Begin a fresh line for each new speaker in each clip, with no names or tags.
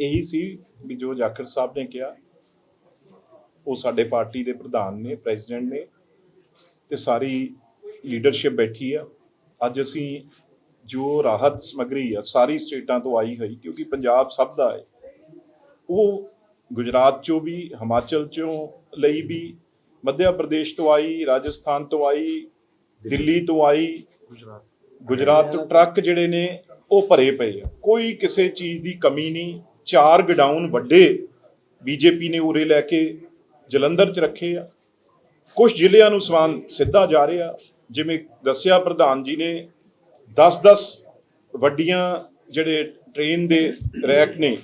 ਇਹੀ ਸੀ ਵੀ ਜੋ ਜਾਖੜ ਸਾਹਿਬ ਨੇ ਕਿਹਾ ਉਹ ਸਾਡੇ ਪਾਰਟੀ ਦੇ ਪ੍ਰਧਾਨ ਨੇ ਪ੍ਰੈਜ਼ੀਡੈਂਟ ਨੇ ਤੇ ਸਾਰੀ ਲੀਡਰਸ਼ਿਪ ਬੈਠੀ ਆ। ਅੱਜ ਅਸੀਂ ਜੋ ਰਾਹਤ ਸਮਗਰੀ ਆ ਸਾਰੀ ਸਟੇਟਾਂ ਤੋਂ ਆਈ ਹੋਈ ਕਿਉਂਕਿ ਪੰਜਾਬ ਸਭ ਦਾ ਹੈ। ਉਹ ਗੁਜਰਾਤ ਚੋਂ ਵੀ ਹਿਮਾਚਲ ਚੋਂ ਲਈ ਵੀ ਮੱਧ ਪ੍ਰਦੇਸ਼ ਤੋਂ ਆਈ ਰਾਜਸਥਾਨ ਤੋਂ ਆਈ ਦਿੱਲੀ ਤੋਂ ਆਈ
ਗੁਜਰਾਤ
ਗੁਜਰਾਤ ਤੋਂ ਟਰੱਕ ਜਿਹੜੇ ਨੇ ਉਹ ਭਰੇ ਪਏ ਆ। ਕੋਈ ਕਿਸੇ ਚੀਜ਼ ਦੀ ਕਮੀ ਨਹੀਂ। ਚਾਰ ਗਡਾਊਨ ਵੱਡੇ ਬੀਜੇਪੀ ਨੇ ਉਰੇ ਲੈ ਕੇ ਜਲੰਧਰ 'ਚ ਰੱਖੇ ਆ। ਕੁਝ ਜ਼ਿਲ੍ਹਿਆਂ ਨੂੰ ਸਮਾਨ ਸਿੱਧਾ ਜਾ ਰਿਹਾ, ਜਿਵੇਂ ਦੱਸਿਆ ਪ੍ਰਧਾਨ ਜੀ ਨੇ 10-10 ਵੱਡੀਆਂ ਜਿਹੜੇ ਟ੍ਰੇਨ ਦੇ ਰੈਕ ਨੇ,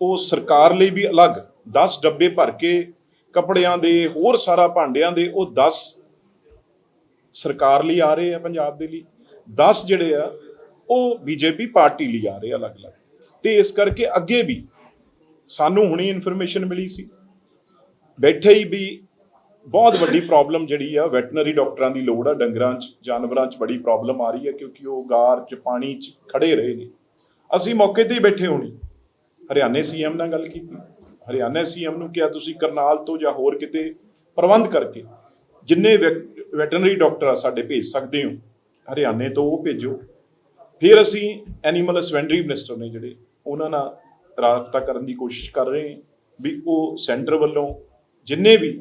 ਉਹ ਸਰਕਾਰ ਲਈ ਵੀ ਅਲੱਗ 10 ਡੱਬੇ ਭਰ ਕੇ ਕੱਪੜਿਆਂ ਦੇ, ਹੋਰ ਸਾਰਾ ਭਾਂਡਿਆਂ ਦੇ, ਉਹ 10 ਸਰਕਾਰ ਲਈ ਆ ਰਹੇ ਆ ਪੰਜਾਬ ਦੇ ਲਈ। 10 ਜਿਹੜੇ ਆ, ਉਹ ਬੀਜੇਪੀ ਪਾਰਟੀ ਲਈ ਆ ਰਹੇ ਆ ਅਲੱਗ-ਅਲੱਗ। ਤੇ ਇਸ ਕਰਕੇ ਅੱਗੇ ਵੀ ਸਾਨੂੰ ਹੁਣੀ ਇਨਫੋਰਮੇਸ਼ਨ ਮਿਲੀ ਸੀ। ਬੈਠੇ ਹੀ ਵੀ ਬਹੁਤ ਵੱਡੀ ਪ੍ਰੋਬਲਮ ਜਿਹੜੀ ਆ ਵੈਟਰਨਰੀ ਡਾਕਟਰਾਂ ਦੀ ਲੋੜ ਆ, ਡੰਗਰਾਂ 'ਚ, ਜਾਨਵਰਾਂ 'ਚ ਬੜੀ ਪ੍ਰੋਬਲਮ ਆ ਰਹੀ ਹੈ ਕਿਉਂਕਿ ਉਹ ਗਾਰ 'ਚ, ਪਾਣੀ 'ਚ ਖੜੇ ਰਹੇ ਨੇ। ਅਸੀਂ ਮੌਕੇ ਤੇ ਹੀ ਬੈਠੇ ਹੋਣੀ। ਹਰਿਆਣੇ ਸੀਐਮ ਨਾਲ ਗੱਲ ਕੀਤੀ। ਹਰਿਆਣਾ ਸੀਐਮ ਨੂੰ ਕਿਹਾ, ਤੁਸੀਂ ਕਰਨਾਲ ਤੋਂ ਜਾਂ ਹੋਰ ਕਿਤੇ ਪ੍ਰਬੰਧ ਕਰਕੇ ਜਿੰਨੇ ਵੈਟਰਨਰੀ ਡਾਕਟਰ ਆ ਸਾਡੇ ਭੇਜ ਸਕਦੇ ਹੋ, ਹਰਿਆਣੇ ਤੋਂ ਉਹ ਭੇਜੋ। ਫਿਰ ਅਸੀਂ ਐਨੀਮਲ ਹਸਬੈਂਡਰੀ ਮਿਨਿਸਟਰ ਨੇ ਜਿਹੜੇ ਉਹਨਾਂ ਨਾਲ ਰਾਬਤਾ ਕਰਨ ਦੀ ਕੋਸ਼ਿਸ਼ ਕਰ ਰਹੇ ਹਾਂ ਵੀ ਉਹ ਸੈਂਟਰ ਵੱਲੋਂ ਜਿੰਨੇ ਵੀ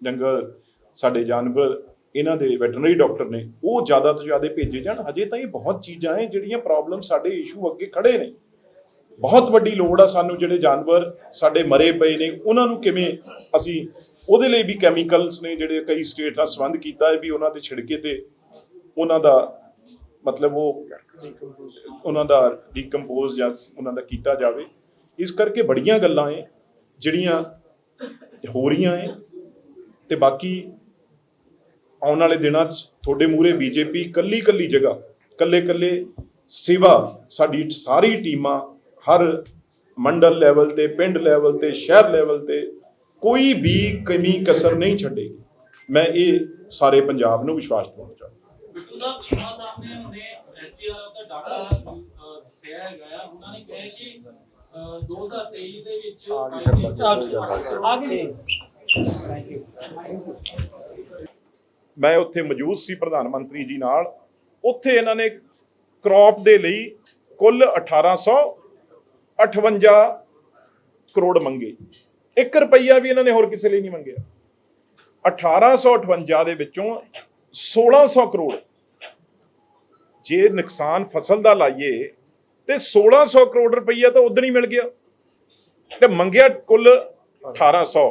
ਜੰਗਲ ਸਾਡੇ ਜਾਨਵਰ, ਇਹਨਾਂ ਦੇ ਵੈਟਰਨਰੀ ਡਾਕਟਰ ਨੇ, ਉਹ ਜ਼ਿਆਦਾ ਤੋਂ ਜ਼ਿਆਦਾ ਭੇਜੇ ਜਾਣ। ਹਜੇ ਤਾਂ ਇਹ ਬਹੁਤ ਚੀਜ਼ਾਂ ਹੈ ਜਿਹੜੀਆਂ ਪ੍ਰੋਬਲਮ ਸਾਡੇ ਇਸ਼ੂ ਅੱਗੇ ਖੜੇ ਨੇ। ਬਹੁਤ ਵੱਡੀ ਲੋੜ ਆ ਸਾਨੂੰ ਜਿਹੜੇ ਜਾਨਵਰ ਸਾਡੇ ਮਰੇ ਪਏ ਨੇ, ਉਹਨਾਂ ਨੂੰ ਕਿਵੇਂ ਅਸੀਂ ਉਹਦੇ ਲਈ ਵੀ ਕੈਮੀਕਲਸ ਨੇ ਜਿਹੜੇ ਕਈ ਸਟੇਟ ਨਾਲ ਸੰਬੰਧ ਕੀਤਾ ਹੈ ਵੀ ਉਹਨਾਂ ਦੇ ਛਿੜਕੇ ਤੇ ਉਹਨਾਂ ਦਾ ਮਤਲਬ ਉਹ ਉਹਨਾਂ ਦਾ ਡੀਕੰਪੋਜ਼ ਜਾਂ ਉਹਨਾਂ ਦਾ ਕੀਤਾ ਜਾਵੇ। ਇਸ ਕਰਕੇ ਬੜੀਆਂ ਗੱਲਾਂ ਏ, ਜਿਹੜੀਆਂ ਹੋ ਰਹੀਆਂ ਏ ਤੇ ਬਾਕੀ ਆਉਣ ਵਾਲੇ ਦਿਨਾਂ 'ਚ ਤੁਹਾਡੇ ਮੂਹਰੇ ਬੀਜੇਪੀ ਕੱਲੀ ਕੱਲੀ ਜਗ੍ਹਾ ਕੱਲੇ ਕੱਲੇ ਸੇਵਾ ਸਾਡੀ ਸਾਰੀ ਟੀਮਾਂ ਹਰ ਮੰਡਲ ਲੈਵਲ ਤੇ, ਪਿੰਡ ਲੈਵਲ ਤੇ, ਸ਼ਹਿਰ ਲੈਵਲ ਤੇ ਕੋਈ ਵੀ ਕਮੀ ਕਸਰ ਨਹੀਂ ਛੱਡੇਗੀ। ਮੈਂ ਇਹ ਸਾਰੇ ਪੰਜਾਬ ਨੂੰ ਵਿਸ਼ਵਾਸ ਦਿਵਾਉਣਾ ਚਾਹੁੰਦਾ।
ਬਿੱਟੂ ਸਾਹਿਬ ਸ਼ਰਮਾ ਸਾਹਿਬ ਨੇ ਹੁਣੇ ਐਸਟੀਆਰ ਦਾ ਡਾਟਾ ਅਹ, ਦੱਸਿਆ ਹੈਗਾ ਆ। ਉਹਨਾਂ ਨੇ ਕਿਹਾ ਕਿ ਅਹ, 2023 ਦੇ ਵਿੱਚ
ਆ ਗਈ।
ਮੈਂ ਉੱਥੇ ਮੌਜੂਦ ਸੀ ਪ੍ਰਧਾਨ ਮੰਤਰੀ ਜੀ ਨਾਲ। ਉੱਥੇ ਇਹਨਾਂ ਨੇ ਕ੍ਰੌਪ ਦੇ ਲਈ ਕੁੱਲ 1858 ਕਰੋੜ ਮੰਗੇ। 1 ਰੁਪਈਆ ਵੀ ਇਹਨਾਂ ਨੇ ਹੋਰ ਕਿਸੇ ਲਈ ਨਹੀਂ ਮੰਗਿਆ। 1858 ਦੇ ਵਿੱਚੋਂ 1600 ਕਰੋੜ ਜੇ ਨੁਕਸਾਨ ਫਸਲ ਦਾ ਲਾਈਏ ਤੇ 1600 ਕਰੋੜ ਰੁਪਈਆ ਤਾਂ ਉਦੋਂ ਹੀ ਮਿਲ ਗਿਆ। ਤੇ ਮੰਗਿਆ ਕੁੱਲ 1800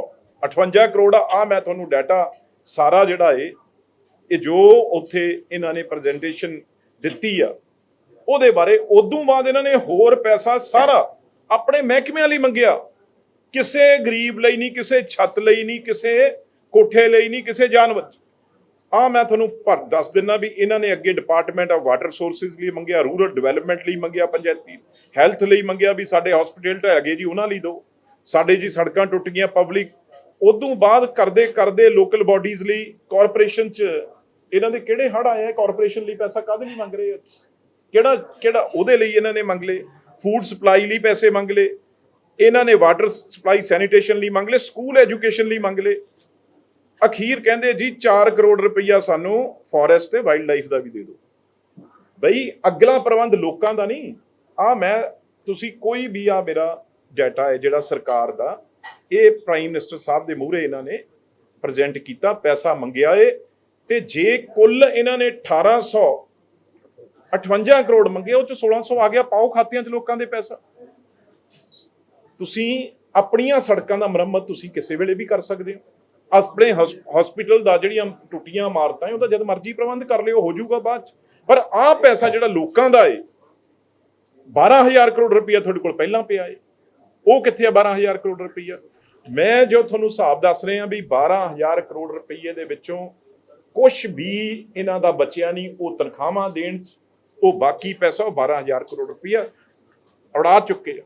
58 ਕਰੋੜ ਆ। ਆਹ ਮੈਂ ਤੁਹਾਨੂੰ ਡਾਟਾ ਸਾਰਾ ਜਿਹੜਾ ਏ, ਇਹ ਜੋ ਉੱਥੇ ਇਹਨਾਂ ਨੇ ਪ੍ਰੈਜੈਂਟੇਸ਼ਨ ਦਿੱਤੀ ਆ, ਉਹਦੇ ਬਾਰੇ ਉਦੋਂ ਬਾਅਦ ਇਹਨਾਂ ਨੇ ਹੋਰ ਪੈਸਾ ਸਾਰਾ ਆਪਣੇ ਮਹਿਕਮਿਆਂ ਲਈ ਮੰਗਿਆ। ਕਿਸੇ ਗਰੀਬ ਲਈ ਨਹੀਂ, ਕਿਸੇ ਛੱਤ ਲਈ ਨਹੀਂ, ਕਿਸੇ ਕੋਠੇ ਲਈ ਨਹੀਂ, ਕਿਸੇ ਜਾਨਵਰ। ਆ ਮੈਂ ਤੁਹਾਨੂੰ ਪਰ ਦੱਸ ਦਿੰਨਾ ਵੀ ਇਹਨਾਂ ਨੇ ਅੱਗੇ ਡਿਪਾਰਟਮੈਂਟ ਆਫ ਵਾਟਰ ਸੋਰਸਿਸ ਲਈ ਮੰਗਿਆ ਰੂਰਲ ਡਿਵੈਲਪਮੈਂਟ ਲਈ ਮੰਗਿਆ ਪੰਚਾਇਤੀ ਹੈਲਥ ਲਈ ਮੰਗਿਆ ਵੀ ਸਾਡੇ ਹਸਪੀਟਲ ਢਹਿ ਗਏ ਜੀ, ਉਹਨਾਂ ਲਈ ਦਿਓ ਸਾਡੇ ਜੀ ਸੜਕਾਂ ਟੁੱਟ ਗਈਆਂ ਪਬਲਿਕ ਉਦੋਂ ਬਾਅਦ ਕਰਦੇ ਕਰਦੇ ਲੋਕਲ ਬਾਡੀਜ਼ ਲਈ ਕਾਰਪੋਰੇਸ਼ਨ ਚ ਇਹਨਾਂ ਦੇ ਕਿਹੜੇ ਹੜ ਆਏ ਆ ਕਾਰਪੋਰੇਸ਼ਨ ਲਈ ਪੈਸਾ ਕਾਹਦੇ ਲਈ ਮੰਗ ਰਹੇ ਕਿਹੜਾ ਕਿਹੜਾ ਉਹਦੇ ਲਈ ਇਹਨਾਂ ਨੇ ਮੰਗ ਲਏ? ਫੂਡ ਸਪਲਾਈ ਲਈ ਪੈਸੇ ਮੰਗ ਲਏ। ਇਹਨਾਂ ਨੇ ਵਾਟਰ ਸਪਲਾਈ ਸੈਨੀਟੇਸ਼ਨ ਲਈ ਮੰਗ ਲਏ ਸਕੂਲ ਐਜੂਕੇਸ਼ਨ ਲਈ ਮੰਗ ਲਏ। ਅਖੀਰ ਕਹਿੰਦੇ ਜੀ 4 ਕਰੋੜ ਰੁਪਈਆ ਸਾਨੂੰ ਫੋਰੈਸਟ ਤੇ ਵਾਈਲਡ ਲਾਈਫ ਦਾ ਵੀ ਦੇ ਦਿਓ। ਬਈ ਅਗਲਾ ਪ੍ਰਬੰਧ ਲੋਕਾਂ ਦਾ ਨਹੀਂ। ਆ ਮੈਂ, ਤੁਸੀਂ ਕੋਈ ਵੀ ਆ ਮੇਰਾ ਡਾਟਾ ਹੈ ਜਿਹੜਾ ਸਰਕਾਰ ਦਾ, ਇਹ ਪ੍ਰਾਈਮ ਮਿਨਿਸਟਰ ਸਾਹਿਬ ਦੇ ਮੂਹਰੇ ਇਹਨਾਂ ਨੇ ਪ੍ਰੈਜ਼ੈਂਟ ਕੀਤਾ, ਪੈਸਾ ਮੰਗਿਆ ਏ, ਤੇ ਜੇ ਕੁੱਲ ਇਹਨਾਂ ਨੇ 1800 58 ਕਰੋੜ ਮੰਗੇ, ਉਹ ਚ 1600 ਆ ਗਿਆ, ਪਾਓ ਖਾਤਿਆਂ 'ਚ ਲੋਕਾਂ ਦੇ ਪੈਸਾ। ਤੁਸੀਂ ਆਪਣੀਆਂ ਸੜਕਾਂ ਦਾ ਮੁਰੰਮਤ ਤੁਸੀਂ ਕਿਸੇ ਵੇਲੇ ਵੀ ਕਰ ਸਕਦੇ ਹੋ। ਆਪਣੇ ਹਸਪੀਟਲ ਦਾ ਜਿਹੜੀਆਂ ਟੁੱਟੀਆਂ ਇਮਾਰਤਾਂ ਹੈ ਉਹਦਾ ਜਦ ਮਰਜ਼ੀ ਪ੍ਰਬੰਧ ਕਰ ਲਿਓ ਹੋ ਜਾਊਗਾ ਬਾਅਦ ਚ। ਪਰ ਆਹ ਪੈਸਾ ਜਿਹੜਾ ਲੋਕਾਂ ਦਾ ਏ 12000 ਕਰੋੜ ਰੁਪਇਆ ਤੁਹਾਡੇ ਕੋਲ ਪਹਿਲਾਂ ਪਿਆ ਏ। ਉਹ ਕਿੱਥੇ ਆ 12000 ਕਰੋੜ ਰੁਪਈਆ? ਮੈਂ ਜੋ ਤੁਹਾਨੂੰ ਹਿਸਾਬ ਦੱਸ ਰਿਹਾ ਵੀ 12000 ਕਰੋੜ ਰੁਪਈਏ ਦੇ ਵਿੱਚੋਂ ਕੁਝ ਵੀ ਇਹਨਾਂ ਦਾ ਬਚਿਆ ਨਹੀਂ ਉਹ ਤਨਖਾਹਾਂ ਦੇਣ 'ਚ, ਉਹ ਬਾਕੀ ਪੈਸਾ ਉਹ 12000 ਕਰੋੜ ਰੁਪਈਆ ਉਡਾ ਚੁੱਕੇ ਆ।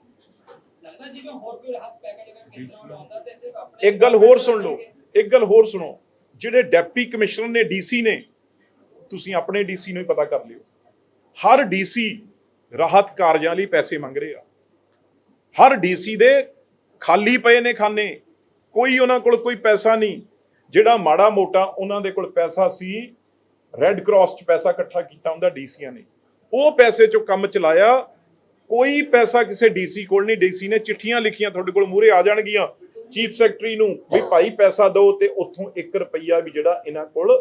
ਲੱਗਦਾ ਜਿਵੇਂ ਹੋਰ ਕੋਈ ਹੱਥ ਪੈ ਕੇ ਜਦੋਂ ਕੇਂਦਰ ਆਉਂਦਾ ਤੇ ਸਿਰਫ ਆਪਣੇ
ਇੱਕ ਗੱਲ ਹੋਰ ਸੁਣ ਲਓ। ਇੱਕ ਗੱਲ ਹੋਰ ਸੁਣੋ, ਜਿਹੜੇ ਡੈਪਟੀ ਕਮਿਸ਼ਨਰ ਨੇ ਡੀਸੀ ਨੇ, ਤੁਸੀਂ ਆਪਣੇ ਡੀਸੀ ਨੂੰ ਹੀ ਪਤਾ ਕਰ ਲਿਓ। ਹਰ ਡੀਸੀ ਰਾਹਤ ਕਾਰਜਾਂ ਲਈ ਪੈਸੇ ਮੰਗ ਰਹੇ। ਆ ਹਰ ਡੀਸੀ ਦੇ ਖਾਲੀ ਪਏ ਨੇ ਖਾਨੇ। ਕੋਈ ਉਹਨਾਂ ਕੋਲ ਕੋਈ ਪੈਸਾ ਨਹੀਂ। ਜਿਹੜਾ ਮਾੜਾ ਮੋਟਾ ਉਹਨਾਂ ਦੇ ਕੋਲ ਪੈਸਾ ਸੀ ਰੈੱਡ ਕਰਾਸ 'ਚ ਪੈਸਾ ਇਕੱਠਾ ਕੀਤਾ ਹੁੰਦਾ ਡੀਸੀਆਂ ਨੇ। ਉਹ ਪੈਸੇ 'ਚੋਂ ਕੰਮ ਚਲਾਇਆ। ਕੋਈ ਪੈਸਾ ਕਿਸੇ ਡੀਸੀ ਕੋਲ ਨਹੀਂ। ਡੀਸੀ ਨੇ ਚਿੱਠੀਆਂ ਲਿਖੀਆਂ ਤੁਹਾਡੇ ਕੋਲ, ਮੂਹਰੇ ਆ ਜਾਣਗੀਆਂ। ਚੀਫ ਸੈਕਟਰੀ ਨੂੰ ਵੀ ਭਾਈ ਪੈਸਾ ਦਿਓ ਤੇ ਉੱਥੋਂ 1 ਰੁਪਈਆ ਵੀ ਜਿਹੜਾ ਇਹਨਾਂ ਕੋਲ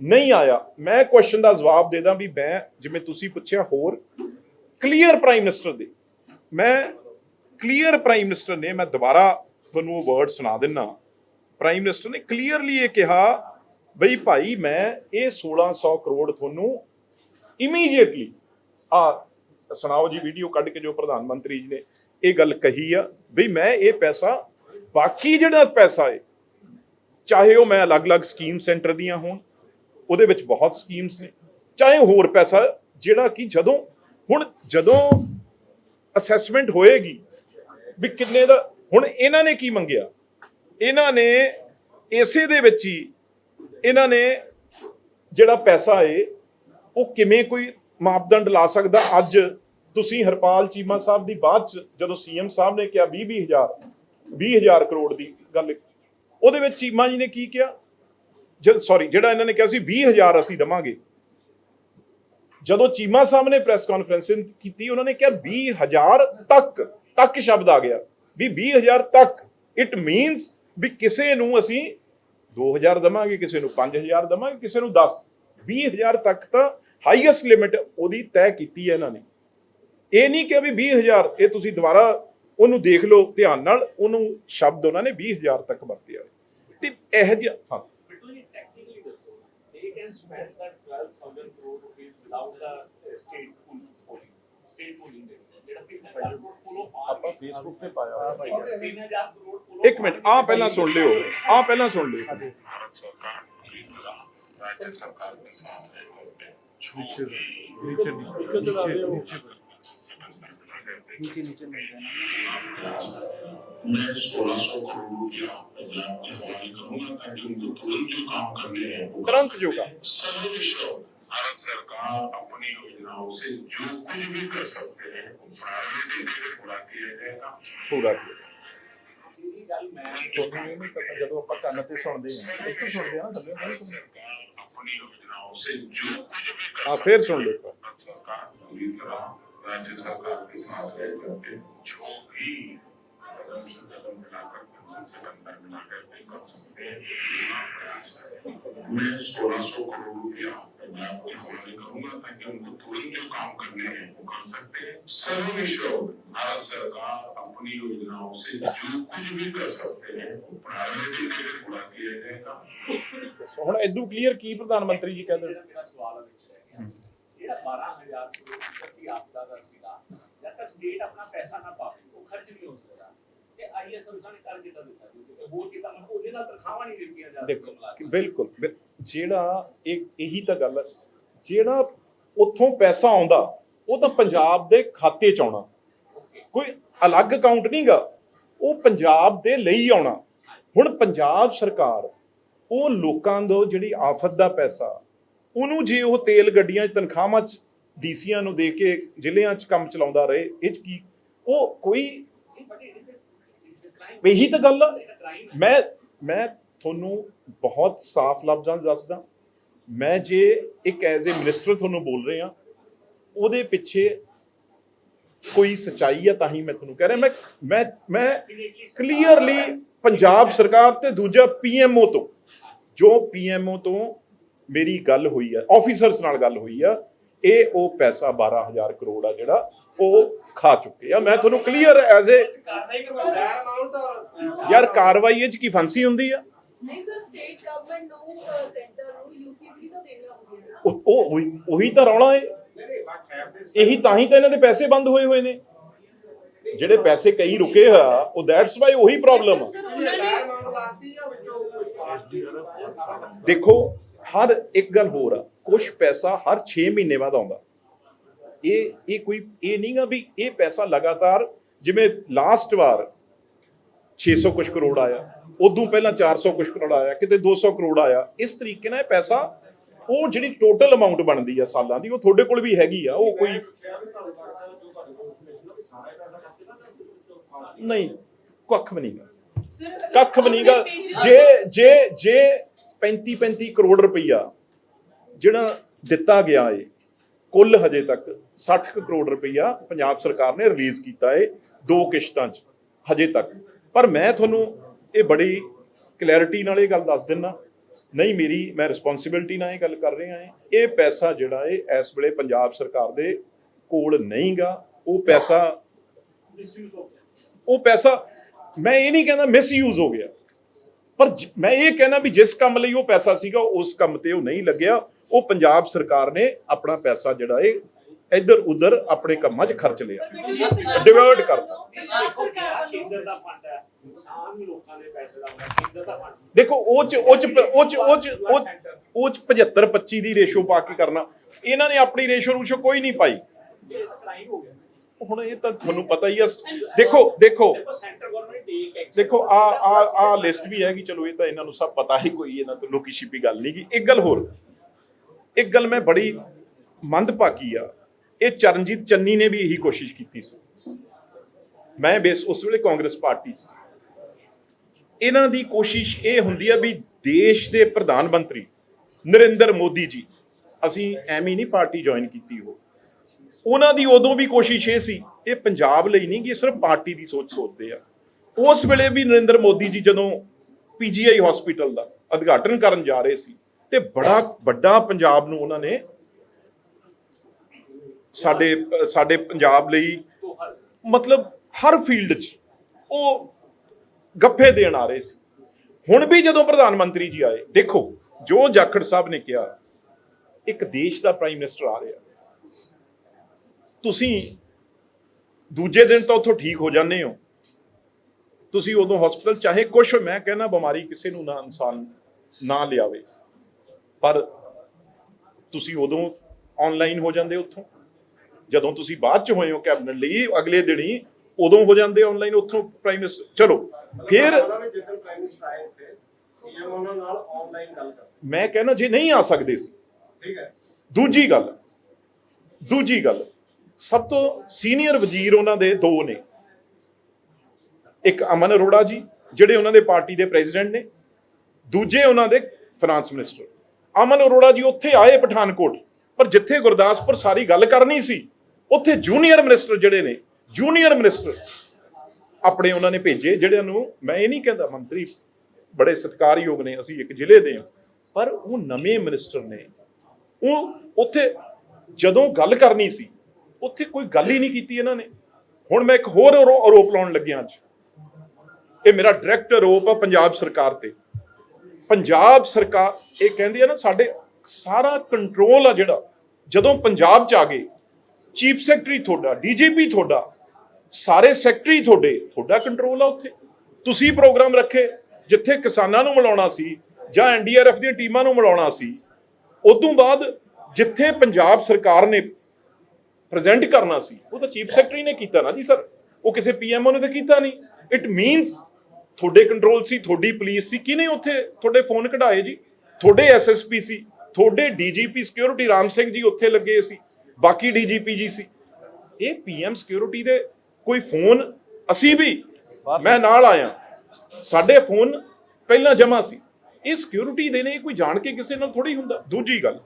ਨਹੀਂ ਆਇਆ। ਮੈਂ ਕੁਐਸਚਨ ਦਾ ਜਵਾਬ ਦੇ ਦਾਂ ਵੀ ਮੈਂ, ਜਿਵੇਂ ਤੁਸੀਂ ਪੁੱਛਿਆ ਹੋਰ ਕਲੀਅਰ ਪ੍ਰਾਈਮ ਮਿਨਿਸਟਰ ਦੇ। ਮੈਂ ਕਲੀਅਰ ਪ੍ਰਾਈਮ ਮਿਨਿਸਟਰ ਨੇ, ਮੈਂ ਦੁਬਾਰਾ ਤੁਹਾਨੂੰ ਉਹ ਵਰਡ ਸੁਣਾ ਦਿੰਨਾ। ਪ੍ਰਾਈਮ ਮਿਨਿਸਟਰ ਨੇ ਕਲੀਅਰਲੀ ਇਹ ਕਿਹਾ ਬਈ ਭਾਈ ਮੈਂ ਇਹ 1600 ਕਰੋੜ ਤੁਹਾਨੂੰ ਇਮੀਡੀਏਟਲੀ ਆ, ਸੁਣਾਓ ਜੀ ਵੀਡੀਓ ਕੱਢ ਕੇ ਜੋ ਪ੍ਰਧਾਨ ਮੰਤਰੀ ਜੀ ਨੇ ਇਹ ਗੱਲ ਕਹੀ ਆ, ਬਈ ਮੈਂ ਇਹ ਪੈਸਾ ਬਾਕੀ ਜਿਹੜਾ ਪੈਸਾ ਹੈ ਚਾਹੇ ਉਹ ਮੈਂ ਅਲੱਗ-ਅਲੱਗ ਸਕੀਮ ਸੈਂਟਰ ਦੀਆਂ ਹੋਣ, ਉਹਦੇ ਵਿੱਚ ਬਹੁਤ ਸਕੀਮਸ ਨੇ। ਚਾਹੇ ਹੋਰ ਪੈਸਾ, ਜਿਹੜਾ ਕਿ ਜਦੋਂ, ਹੁਣ ਜਦੋਂ ਅਸੈਸਮੈਂਟ ਹੋਏਗੀ ਵੀ ਕਿੰਨੇ ਦਾ, ਹੁਣ ਇਹਨਾਂ ਨੇ ਕੀ ਮੰਗਿਆ? ਇਹਨਾਂ ਨੇ ਇਸੇ ਦੇ ਵਿੱਚ ਹੀ, ਇਹਨਾਂ ਨੇ ਜਿਹੜਾ ਪੈਸਾ ਏ, ਉਹ ਕਿਵੇਂ ਕੋਈ ਮਾਪਦੰਡ ਲਾ ਸਕਦਾ? ਅੱਜ ਤੁਸੀਂ ਹਰਪਾਲ ਚੀਮਾ ਸਾਹਿਬ ਦੀ ਬਾਅਦ ਚ, ਜਦੋਂ ਸੀਐਮ ਸਾਹਿਬ ਨੇ ਕਿਹਾ 20 20000 20000 ਕਰੋੜ ਦੀ ਗੱਲ ਉਹਦੇ ਵਿੱਚ ਚੀਮਾ ਜੀ ਨੇ ਕੀ ਕਿਹਾ? ਸੌਰੀ ਜਿਹੜਾ ਇਹਨਾਂ ਨੇ ਕਿਹਾ ਸੀ 20000 ਅਸੀਂ ਦਵਾਂਗੇ। ਜਦੋਂ ਚੀਮਾ ਸਾਹਿਬ ਨੇ ਪ੍ਰੈਸ ਕਾਨਫਰੰਸ ਕੀਤੀ, ਉਹਨਾਂ ਨੇ ਕਿਹਾ 20000 ਤੱਕ ਤੱਕ ਸ਼ਬਦ ਆ ਗਿਆ। ਵੀ 20000 ਤੱਕ। ਇਟ ਮੀਨਸ ਵੀ ਕਿਸੇ ਨੂੰ ਅਸੀਂ 2000 ਦਵਾਂਗੇ, ਕਿਸੇ ਨੂੰ 5000 ਦਵਾਂਗੇ, ਕਿਸੇ ਨੂੰ 10 20000 ਤੱਕ ਤਾਂ ਹਾਈਐਸਟ ਲਿਮਿਟ ਉਹਦੀ ਤੈਅ ਕੀਤੀ ਹੈ ਇਹਨਾਂ ਨੇ। ਇਹ ਨਹੀਂ ਕਿ ਵੀ 20000 ਇਹ ਤੁਸੀਂ ਦੁਬਾਰਾ ਉਹਨੂੰ ਦੇਖ ਲਓ ਧਿਆਨ ਨਾਲ ਉਹਨੂੰ ਸ਼ਬਦ ਉਹਨਾਂ ਨੇ 20000 ਤੱਕ ਵਰਤਿਆ ਤੇ ਇਹ ਜਿਹਾ ਹਾਂ। ਆਪਾਂ ਫੇਸਬੁੱਕ ਤੇ ਪਾਇਆ ਇੱਕ ਮਿੰਟ ਆ ਪਹਿਲਾਂ ਸੁਣ ਲਿਓ ਆ ਪਹਿਲਾਂ ਸੁਣ ਲਿਓ।
ਸਰਕਾਰ ਪੂਰੀ ਤਰ੍ਹਾਂ ਰਾਜ ਸਰਕਾਰ ਦੇ ਸਾਹਮਣੇ ਨੀਚੇ ਨੀਚੇ ਨੀਚੇ।
नीचे नीचे मिल जाना
मैं सोलह सौ करोड़ रुपया पंजाब के हवाले करूंगा ताकि उनको तुरंत जो काम करने हैं वो कर
तुरंत जो काम।
सभी विषयों भारत सरकार अपनी योजनाओं से जो कुछ भी कर सकते हैं वो प्रायोरिटी देकर पूरा किया जाएगा
ਪੂਰਾ ਕੀਤਾ
ਜਿਹੜੀ ਗੱਲ ਮੈਂ
ਤੁਹਾਨੂੰ ਇਹ ਨਹੀਂ ਪਤਾ ਜਦੋਂ ਆਪਾਂ ਕੰਨ ਤੇ ਸੁਣਦੇ ਹਾਂ ਇੱਥੇ ਸੁਣਦੇ ਹਾਂ ਥੱਲੇ
भारत सरकार अपनी योजनाओं से जो कुछ भी कर
हाँ,
सकते
फिर सुन लो।
भारत सरकार पूरी तरह राज्य सरकार के साथ रह करके जो भी कदम से कदम मिलाकर कंधे से कंधा मिला करके कर सकते हैं पूरा प्रयास है मैं सोलह सौ करोड़ रुपया पंजाब के हवाले करूंगा ताकि उनको तुरंत जो काम करने हैं वो कर सकते हैं सभी विषयों में भारत सरकार अपनी योजनाओं से जो कुछ भी कर सकते हैं वो प्रायोरिटी देकर पूरा किया जाएगा
ਹੁਣ ਇਦੋਂ ਕਲੀਅਰ ਕੀ ਪ੍ਰਧਾਨ ਮੰਤਰੀ ਜੀ ਕਹਿੰਦੇ
ਜਿਹੜਾ ਮੇਰਾ ਸਵਾਲ ਵਿੱਚ ਰਹਿ ਗਿਆ ਜਿਹੜਾ 12000 ਕਰੋੜ ਪ੍ਰਤੀ ਆਪਦਾ ਦਾ ਸੀਗਾ ਜਦ ਤੱਕ ਸਟੇਟ ਆਪਣਾ ਪੈਸਾ ਨਾ ਪਾਵੇ ਉਹ ਖਰਚ ਨਹੀਂ ਹੋ ਸਕਦਾ। ਤੇ ਆਈਐਸ ਅਫਸਰਾਂ ਨੇ ਕਰ ਕਿੱਦਾਂ ਦਿੱਤਾ ਜੀ ਤੇ ਹੋਰ ਕਿੱਦਾਂ ਮਤਲਬ ਉਹਦੇ ਨਾਲ ਤਨਖਾਹਾਂ ਨਹੀਂ ਦਿੱਤੀਆਂ ਜਾ
ਦੇਖੋ
ਸਕਦੀਆਂ
ਕਿ ਬਿਲਕੁਲ ਬਿਲ- ਜਿਹੜਾ ਇਹ ਇਹੀ ਤਾਂ ਗੱਲ ਹੈ ਜਿਹੜਾ ਉੱਥੋਂ ਪੈਸਾ ਆਉਂਦਾ ਉਹ ਤਾਂ ਪੰਜਾਬ ਦੇ ਖਾਤੇ ਚ ਆਉਣਾ। ਕੋਈ ਅਲੱਗ ਅਕਾਊਂਟ ਨਹੀਂਗਾ ਉਹ ਪੰਜਾਬ ਦੇ ਲਈ ਆਉਣਾ। ਹੁਣ ਪੰਜਾਬ ਸਰਕਾਰ ਉਹ ਲੋਕਾਂ ਤੋਂ ਜਿਹੜੀ ਆਫਤ ਦਾ ਪੈਸਾ ਉਹਨੂੰ ਜੇ ਉਹ ਤੇਲ ਗੱਡੀਆਂ 'ਚ, ਤਨਖਾਹਾਂ 'ਚ, ਡੀਸੀਆਂ ਨੂੰ ਦੇ ਕੇ ਜ਼ਿਲ੍ਹਿਆਂ 'ਚ ਕੰਮ ਚਲਾਉਂਦਾ ਰਹੇ, ਇਹ ਕੀ? ਉਹ ਕੋਈ ਇਹੀ ਤਾਂ ਗੱਲ ਮੈਂ ਮੈਂ ਤੁਹਾਨੂੰ ਬਹੁਤ ਸਾਫ਼ ਲਫ਼ਜ਼ਾਂ ਦੱਸਦਾ। ਮੈਂ ਜੇ ਇੱਕ ਐਜ਼ ਅ ਮਿਨਿਸਟਰ ਤੁਹਾਨੂੰ ਬੋਲ ਰਿਹਾ, ਉਹਦੇ ਪਿੱਛੇ ਕੋਈ ਸਚਾਈ ਹੈ ਤਾਂ ਹੀ ਮੈਂ ਤੁਹਾਨੂੰ ਕਹਿ ਰਿਹਾ। ਮੈਂ ਮੈਂ ਮੈਂ ਕਲੀਅਰਲੀ ਪੰਜਾਬ ਸਰਕਾਰ ਤੇ ਦੂਜਾ ਪੀਐਮਓ ਤੋਂ, ਜੋ ਪੀਐਮਓ ਤੋਂ ਮੇਰੀ ਗੱਲ ਹੋਈ ਆ ਆਫੀਸਰਸ ਨਾਲ ਗੱਲ ਹੋਈ ਆ ਇਹ ਉਹ ਪੈਸਾ 12000 ਕਰੋੜ ਆ ਜਿਹੜਾ ਉਹ ਖਾ ਚੁੱਕੇ ਆ। ਮੈਂ ਤੁਹਾਨੂੰ ਕਲੀਅਰ ਐਜ਼ ਅ ਯਾਰ ਕਾਰਵਾਈ ਇਹ ਚ ਕੀ ਫਾਂਸੀ ਹੁੰਦੀ ਆ?
ਨਹੀਂ ਸਰ ਸਟੇਟ ਗਵਰਨਮੈਂਟ ਨੂੰ ਸੈਂਟਰ ਨੂੰ ਯੂਸੀਸੀ ਤੋਂ ਦੇਣਾ ਨਾ।
ਉਹ ਉਹ- ਤਾਂ ਰੌਲਾ ਏ। ਇਹੀ ਤਾਂ ਹੀ ਤਾਂ ਇਹਨਾਂ ਦੇ ਪੈਸੇ ਬੰਦ ਹੋਏ ਹੋਏ ਨੇ। ਜਿਹੜੇ ਪੈਸੇ ਕਈ ਰੁਕੇ ਆ ਉਹ ਦੈਟਸ ਵਾਈ ਉਹੀ ਪ੍ਰੋਬਲਮ ਆ। ਦੇਖੋ ਹਰ ਇੱਕ ਗੱਲ ਹੋਰ ਆ ਕੁਝ ਪੈਸਾ ਹਰ 6 ਮਹੀਨੇ ਬਾਅਦ ਆਉਂਦਾ। ਇਹ ਇਹ ਕੋਈ ਇਹ ਨਹੀਂਗਾ ਵੀ ਇਹ ਪੈਸਾ ਲਗਾਤਾਰ ਜਿਵੇਂ ਲਾਸਟ ਵਾਰ 600 ਕੁਝ ਕਰੋੜ ਆਇਆ ਉਦੋਂ ਪਹਿਲਾਂ 400 ਕੁਝ ਕਰੋੜ ਆਇਆ ਕਿਤੇ 200 ਕਰੋੜ ਆਇਆ ਇਸ ਤਰੀਕੇ ਨਾਲ ਇਹ ਪੈਸਾ ਉਹ ਜਿਹੜੀ ਟੋਟਲ ਅਮਾਉਂਟ ਬਣਦੀ ਆ ਸਾਲਾਂ ਦੀ ਉਹ ਤੁਹਾਡੇ ਕੋਲ ਵੀ ਹੈਗੀ ਆ ਉਹ ਕੋਈ ਨਹੀਂ ਕੱਖ ਵੀ ਨਹੀਂਗਾ
Sir,
ਕੱਖ ਵੀ ਨਹੀਂਗਾ
ਆਪਣੇ
ਜੇ ਜੇ ਜੇ 35 35 ਕਰੋੜ ਰੁਪਈਆ ਜਿਹੜਾ ਦਿੱਤਾ ਗਿਆ ਏ, ਕੁੱਲ ਹਜੇ ਤੱਕ 60 ਕੁ ਕਰੋੜ ਰੁਪਈਆ ਪੰਜਾਬ ਸਰਕਾਰ ਨੇ ਰਿਲੀਜ਼ ਕੀਤਾ ਏ, ਦੋ ਕਿਸ਼ਤਾਂ 'ਚ, ਹਜੇ ਤੱਕ। ਪਰ ਮੈਂ ਤੁਹਾਨੂੰ ਇਹ ਬੜੀ ਕਲੈਰਿਟੀ ਨਾਲ ਇਹ ਗੱਲ ਦੱਸ ਦਿੰਨਾ, ਨਹੀਂ ਮੇਰੀ, ਮੈਂ ਰਿਸਪੌਂਸਿਬਿਲਟੀ ਨਾਲ ਇਹ ਗੱਲ ਕਰ ਰਿਹਾ ਹਾਂ ਇਹ ਪੈਸਾ ਜਿਹੜਾ ਏ, ਇਸ ਵੇਲੇ ਪੰਜਾਬ ਸਰਕਾਰ ਦੇ ਕੋਲ ਨਹੀਂਗਾ, ਉਹ ਪੈਸਾ ਉਹ ਪੈਸਾ, ਮੈਂ ਇਹ ਨਹੀਂ ਕਹਿੰਦਾ ਮਿਸਯੂਜ਼ ਹੋ ਗਿਆ। ਪਰ ਮੈਂ ਇਹ ਕਹਿਣਾ ਵੀ ਜਿਸ ਕੰਮ ਲਈ ਉਹ ਪੈਸਾ ਸੀਗਾ, ਉਸ ਕੰਮ ਤੇ ਉਹ ਨਹੀਂ ਲੱਗਿਆ। ਉਹ ਪੰਜਾਬ ਸਰਕਾਰ ਨੇ ਆਪਣਾ ਪੈਸਾ ਜਿਹੜਾ ਇਹ ਇੱਧਰ ਉੱਧਰ ਆਪਣੇ ਕੰਮਾਂ 'ਚ ਖਰਚ ਲਿਆ। Divert ਕਰਤਾ।
ਕੇਂਦਰ ਦਾ ਫੰਡ ਹੈ ਆਮ ਲੋਕਾਂ ਦੇ ਪੈਸੇ ਦਾ ਕੇਂਦਰ ਦਾ ਫੰਡ
ਦੇਖੋ ਉਹ ਚ ਉਹ ਚ ਉਹ ਚ ਉਹ ਚ, ਉਹ 'ਚ- 75 25 ਦੀ ਰੇਸ਼ੋ ਪਾ ਕੇ ਕਰਨਾ। ਇਹਨਾਂ ਨੇ ਆਪਣੀ ਰੇਸ਼ੋ ਰੂਸ਼ੋ ਕੋਈ ਨਹੀਂ ਪਾਈ।
ਹੋ ਗਿਆ
ਹੁਣ ਇਹ ਤਾਂ ਤੁਹਾਨੂੰ ਪਤਾ ਹੀ ਆ। ਦੇਖੋ ਦੇਖੋ।
ਦੇਖੋ ਸੈਂਟਰ
ਆ ਆ ਆ ਲਿਸਟ ਵੀ ਹੈਗੀ, ਚਲੋ ਇਹ ਤਾਂ ਇਹਨਾਂ ਨੂੰ ਸਭ ਪਤਾ ਹੀ ਕੋਈ, ਇਹਨਾਂ ਤੋਂ ਲੋਕੀ ਛਿਪੀ ਗੱਲ ਨਹੀਂ ਗੀ ਇੱਕ ਗੱਲ ਹੋਰ, ਇੱਕ ਗੱਲ ਮੈਂ ਬੜੀ ਮੰਦਭਾਗੀ ਆ। ਇਹ ਚਰਨਜੀਤ ਚੰਨੀ ਨੇ ਵੀ ਇਹੀ ਕੋਸ਼ਿਸ਼ ਕੀਤੀ ਸੀ। ਮੈਂ ਬੇਸ, ਉਸ ਵੇਲੇ ਕਾਂਗਰਸ ਪਾਰਟੀ ਸੀ। ਇਹਨਾਂ ਦੀ ਕੋਸ਼ਿਸ਼ ਇਹ ਹੁੰਦੀ ਆ ਵੀ ਦੇਸ਼ ਦੇ ਪ੍ਰਧਾਨ ਮੰਤਰੀ ਨਰਿੰਦਰ ਮੋਦੀ ਜੀ, ਅਸੀਂ ਐਵੇਂ ਹੀ ਨਹੀਂ ਪਾਰਟੀ ਜੁਆਇਨ ਕੀਤੀ ਉਹ। ਉਹਨਾਂ ਦੀ ਉਦੋਂ ਵੀ ਕੋਸ਼ਿਸ਼ ਇਹ ਸੀ, ਇਹ ਪੰਜਾਬ ਲਈ ਨਹੀਂ ਕਿ ਸਿਰਫ ਪਾਰਟੀ ਦੀ ਸੋਚ ਸੋਚਦੇ ਆ। ਉਸ ਵੇਲੇ ਵੀ ਨਰਿੰਦਰ ਮੋਦੀ ਜੀ ਜਦੋਂ ਪੀਜੀਆਈ ਹਸਪੀਟਲ ਦਾ ਉਦਘਾਟਨ ਕਰਨ ਜਾ ਰਹੇ ਸੀ ਤੇ ਬੜਾ ਵੱਡਾ ਪੰਜਾਬ ਨੂੰ ਉਹਨਾਂ ਨੇ ਸਾਡੇ ਸਾਡੇ ਪੰਜਾਬ ਲਈ ਮਤਲਬ ਹਰ ਫੀਲਡ 'ਚ ਉਹ ਗੱਫੇ ਦੇਣ ਆ ਰਹੇ ਸੀ। ਹੁਣ ਵੀ ਜਦੋਂ ਪ੍ਰਧਾਨ ਮੰਤਰੀ ਜੀ ਆਏ, ਦੇਖੋ, ਜੋ ਜਾਖੜ ਸਾਹਿਬ ਨੇ ਕਿਹਾ, ਇੱਕ ਦੇਸ਼ ਦਾ ਪ੍ਰਾਈਮ ਮਿਨਿਸਟਰ ਆ ਰਿਹਾ। ਤੁਸੀਂ ਦੂਜੇ ਦਿਨ ਤਾਂ ਉੱਥੋਂ ਠੀਕ ਹੋ ਜਾਂਦੇ ਹੋ। ਤੁਸੀਂ ਉਦੋਂ ਹਸਪੀਟਲ ਚਾਹੇ ਕੁਛ ਮੈਂ ਕਹਿੰਦਾ ਬਿਮਾਰੀ ਕਿਸੇ ਨੂੰ ਨਾ ਇਨਸਾਨ ਨਾ ਲਿਆਵੇ। ਪਰ ਤੁਸੀਂ ਉਦੋਂ ਆਨਲਾਈਨ ਹੋ ਜਾਂਦੇ ਉੱਥੋਂ। ਜਦੋਂ ਤੁਸੀਂ ਬਾਅਦ ਚ ਹੋਏ ਹੋ ਕੈਬਨਿਟ ਲਈ ਅਗਲੇ ਦਿਨ ਹੀ ਉਦੋਂ ਹੋ ਜਾਂਦੇ ਆਨਲਾਈਨ ਉੱਥੋਂ ਪ੍ਰਾਈਮ ਮਿਨਿਸਟਰ ਚਲੋ ਫਿਰ ਮੈਂ ਕਹਿੰਦਾ ਜੇ ਨਹੀਂ ਆ ਸਕਦੇ ਸੀ।
ਠੀਕ ਹੈ।
ਦੂਜੀ ਗੱਲ ਦੂਜੀ ਗੱਲ ਸਭ ਤੋਂ ਸੀਨੀਅਰ ਵਜ਼ੀਰ ਉਹਨਾਂ ਦੇ ਦੋ ਨੇ। ਇੱਕ ਅਮਨ ਅਰੋੜਾ ਜੀ, ਜਿਹੜੇ ਉਹਨਾਂ ਦੇ ਪਾਰਟੀ ਦੇ ਪ੍ਰੈਜ਼ੀਡੈਂਟ ਨੇ। ਦੂਜੇ ਉਹਨਾਂ ਦੇ ਫਾਈਨਾਂਸ ਮਿਨਿਸਟਰ। ਅਮਨ ਅਰੋੜਾ ਜੀ ਉੱਥੇ ਆਏ ਪਠਾਨਕੋਟ, ਪਰ ਜਿੱਥੇ ਗੁਰਦਾਸਪੁਰ ਸਾਰੀ ਗੱਲ ਕਰਨੀ ਸੀ, ਉੱਥੇ ਜੂਨੀਅਰ ਮਿਨਿਸਟਰ ਜਿਹੜੇ ਨੇ, ਜੂਨੀਅਰ ਮਿਨਿਸਟਰ ਆਪਣੇ ਉਹਨਾਂ ਨੇ ਭੇਜੇ, ਜਿਹੜਿਆਂ ਨੂੰ ਮੈਂ ਇਹ ਨਹੀਂ ਕਹਿੰਦਾ ਮੰਤਰੀ ਬੜੇ ਸਤਿਕਾਰਯੋਗ ਨੇ, ਅਸੀਂ ਇੱਕ ਜ਼ਿਲ੍ਹੇ ਦੇ ਹਾਂ, ਪਰ ਉਹ ਨਵੇਂ ਮਿਨਿਸਟਰ ਨੇ। ਉਹ ਉੱਥੇ ਜਦੋਂ ਗੱਲ ਕਰਨੀ ਸੀ ਉੱਥੇ ਕੋਈ ਗੱਲ ਹੀ ਨਹੀਂ ਕੀਤੀ ਇਹਨਾਂ ਨੇ। ਹੁਣ ਮੈਂ ਇੱਕ ਹੋਰ ਆਰੋਪ ਲਾਉਣ ਲੱਗਿਆ ਅੱਜ। ਇਹ ਮੇਰਾ ਡਾਇਰੈਕਟ ਆਰੋਪ ਆ ਪੰਜਾਬ ਸਰਕਾਰ ਤੇ। ਪੰਜਾਬ ਸਰਕਾਰ, ਇਹ ਕਹਿੰਦੀ ਆ ਨਾ, ਸਾਡੇ ਸਾਰਾ ਕੰਟਰੋਲ ਆ ਜਿਹੜਾ, ਜਦੋਂ ਪੰਜਾਬ ਚ ਆ ਗਏ ਚੀਫ ਸੈਕਟਰੀ ਤੁਹਾਡਾ ਡੀਜੀਪੀ ਤੁਹਾਡਾ, ਸਾਰੇ ਸੈਕਟਰੀ ਤੁਹਾਡੇ, ਤੁਹਾਡਾ ਕੰਟਰੋਲ ਆ ਉੱਥੇ। ਤੁਸੀਂ ਪ੍ਰੋਗਰਾਮ ਰੱਖੇ, ਜਿੱਥੇ ਕਿਸਾਨਾਂ ਨੂੰ ਮਿਲਾਉਣਾ ਸੀ, ਜਾਂ ਐਨਡੀਆਰਐਫ ਦੀਆਂ ਟੀਮਾਂ ਨੂੰ ਮਿਲਾਉਣਾ ਸੀ, ਉਦੋਂ ਬਾਅਦ ਜਿੱਥੇ ਪੰਜਾਬ ਸਰਕਾਰ ਨੇ ਪ੍ਰੈਜ਼ੈਂਟ ਕਰਨਾ ਸੀ। ਉਹ ਤਾਂ ਚੀਫ ਸੈਕਟਰੀ ਨੇ ਕੀਤਾ ਨਾ ਜੀ ਸਰ। ਉਹ ਕਿਸੇ ਪੀਐਮਓ ਨੇ ਤਾਂ ਕੀਤਾ ਨਹੀਂ। ਇਟ ਮੀਨਸ ਤੁਹਾਡੇ ਕੰਟਰੋਲ ਸੀ, ਤੁਹਾਡੀ ਪੁਲਿਸ ਸੀ। ਕਿਹਨੇ ਉੱਥੇ ਤੁਹਾਡੇ ਫੋਨ ਕਢਾਏ ਜੀ? ਤੁਹਾਡੇ ਐਸਐਸਪੀ ਸੀ। ਤੁਹਾਡੇ ਡੀਜੀਪੀ ਸਿਕਿਉਰਿਟੀ ਰਾਮ ਸਿੰਘ ਜੀ ਉੱਥੇ ਲੱਗੇ ਸੀ। ਬਾਕੀ ਡੀਜੀਪੀ ਜੀ ਸੀ। ਇਹ ਪੀਐਮ ਸਿਕਿਉਰਿਟੀ ਦੇ ਕੋਈ ਫੋਨ ਅਸੀਂ ਵੀ, ਮੈਂ ਨਾਲ ਆਇਆ। ਸਾਡੇ ਫੋਨ ਪਹਿਲਾਂ ਜਮਾ ਸੀ। ਇਹ ਸਿਕਿਉਰਿਟੀ ਦੇ ਨੇ ਕੋਈ ਜਾਣ ਕੇ ਕਿਸੇ ਨਾਲ ਥੋੜੀ ਹੁੰਦਾ। ਦੂਜੀ ਗੱਲ,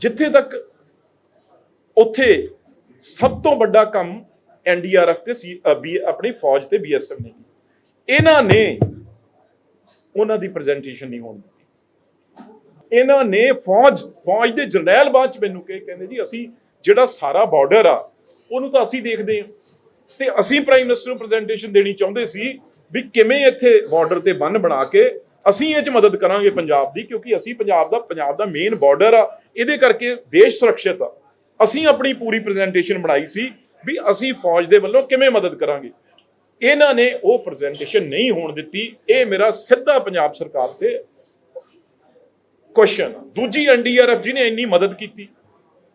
ਜਿੱਥੇ ਤੱਕ ਉੱਥੇ ਸਭ ਤੋਂ ਵੱਡਾ ਕੰਮ ਐਨਡੀਆਰਐਫ ਤੇ ਸੀ ਆਪਣੀ ਫੌਜ ਤੇ ਬੀਐਸਐਫ ਨੇ ਕੀਤਾ। ਇਹਨਾਂ ਨੇ ਉਹਨਾਂ ਦੀ ਪ੍ਰੈਜੈਂਟੇਸ਼ਨ ਨਹੀਂ ਹੋਣ ਦਿੱਤੀ। ਇਹਨਾਂ ਨੇ ਫੌਜ ਫੌਜ ਦੇ ਜਰਨੈਲ ਬਾਅਦ ਚ ਮੈਨੂੰ ਕਹੇ, ਕਹਿੰਦੇ ਜੀ, ਅਸੀਂ ਜਿਹੜਾ ਸਾਰਾ ਬਾਰਡਰ ਆ, ਉਹਨੂੰ ਤਾਂ ਅਸੀਂ ਦੇਖਦੇ ਹਾਂ। ਤੇ ਅਸੀਂ ਪ੍ਰਾਈਮ ਮਿਨਿਸਟਰ ਨੂੰ ਪ੍ਰੈਜੈਂਟੇਸ਼ਨ ਦੇਣੀ ਚਾਹੁੰਦੇ ਸੀ ਵੀ ਕਿਵੇਂ ਇੱਥੇ ਬਾਰਡਰ ਤੇ ਬੰਨ ਬਣਾ ਕੇ ਅਸੀਂ ਇਹ ਚ ਮਦਦ ਕਰਾਂਗੇ ਪੰਜਾਬ ਦੀ, ਕਿਉਂਕਿ ਅਸੀਂ ਪੰਜਾਬ ਦਾ ਪੰਜਾਬ ਦਾ ਮੇਨ ਬਾਰਡਰ ਆ। ਇਹਦੇ ਕਰਕੇ ਦੇਸ਼ ਸੁਰੱਖਿਅਤ ਆ। ਅਸੀਂ ਆਪਣੀ ਪੂਰੀ ਪ੍ਰੈਜੈਂਟੇਸ਼ਨ ਬਣਾਈ ਸੀ ਵੀ ਅਸੀਂ ਫੌਜ ਦੇ ਵੱਲੋਂ ਕਿਵੇਂ ਮਦਦ ਕਰਾਂਗੇ। ਇਹਨਾਂ ਨੇ ਉਹ ਪ੍ਰੈਜੈਂਟੇਸ਼ਨ ਨਹੀਂ ਹੋਣ ਦਿੱਤੀ। ਇਹ ਮੇਰਾ ਸਿੱਧਾ ਪੰਜਾਬ ਸਰਕਾਰ ਤੇ ਕੁਐਸਚਨ ਦੂਜੀ ਐਨਡੀਆਰਐਫ ਨੇ ਇੰਨੀ ਮਦਦ ਕੀਤੀ।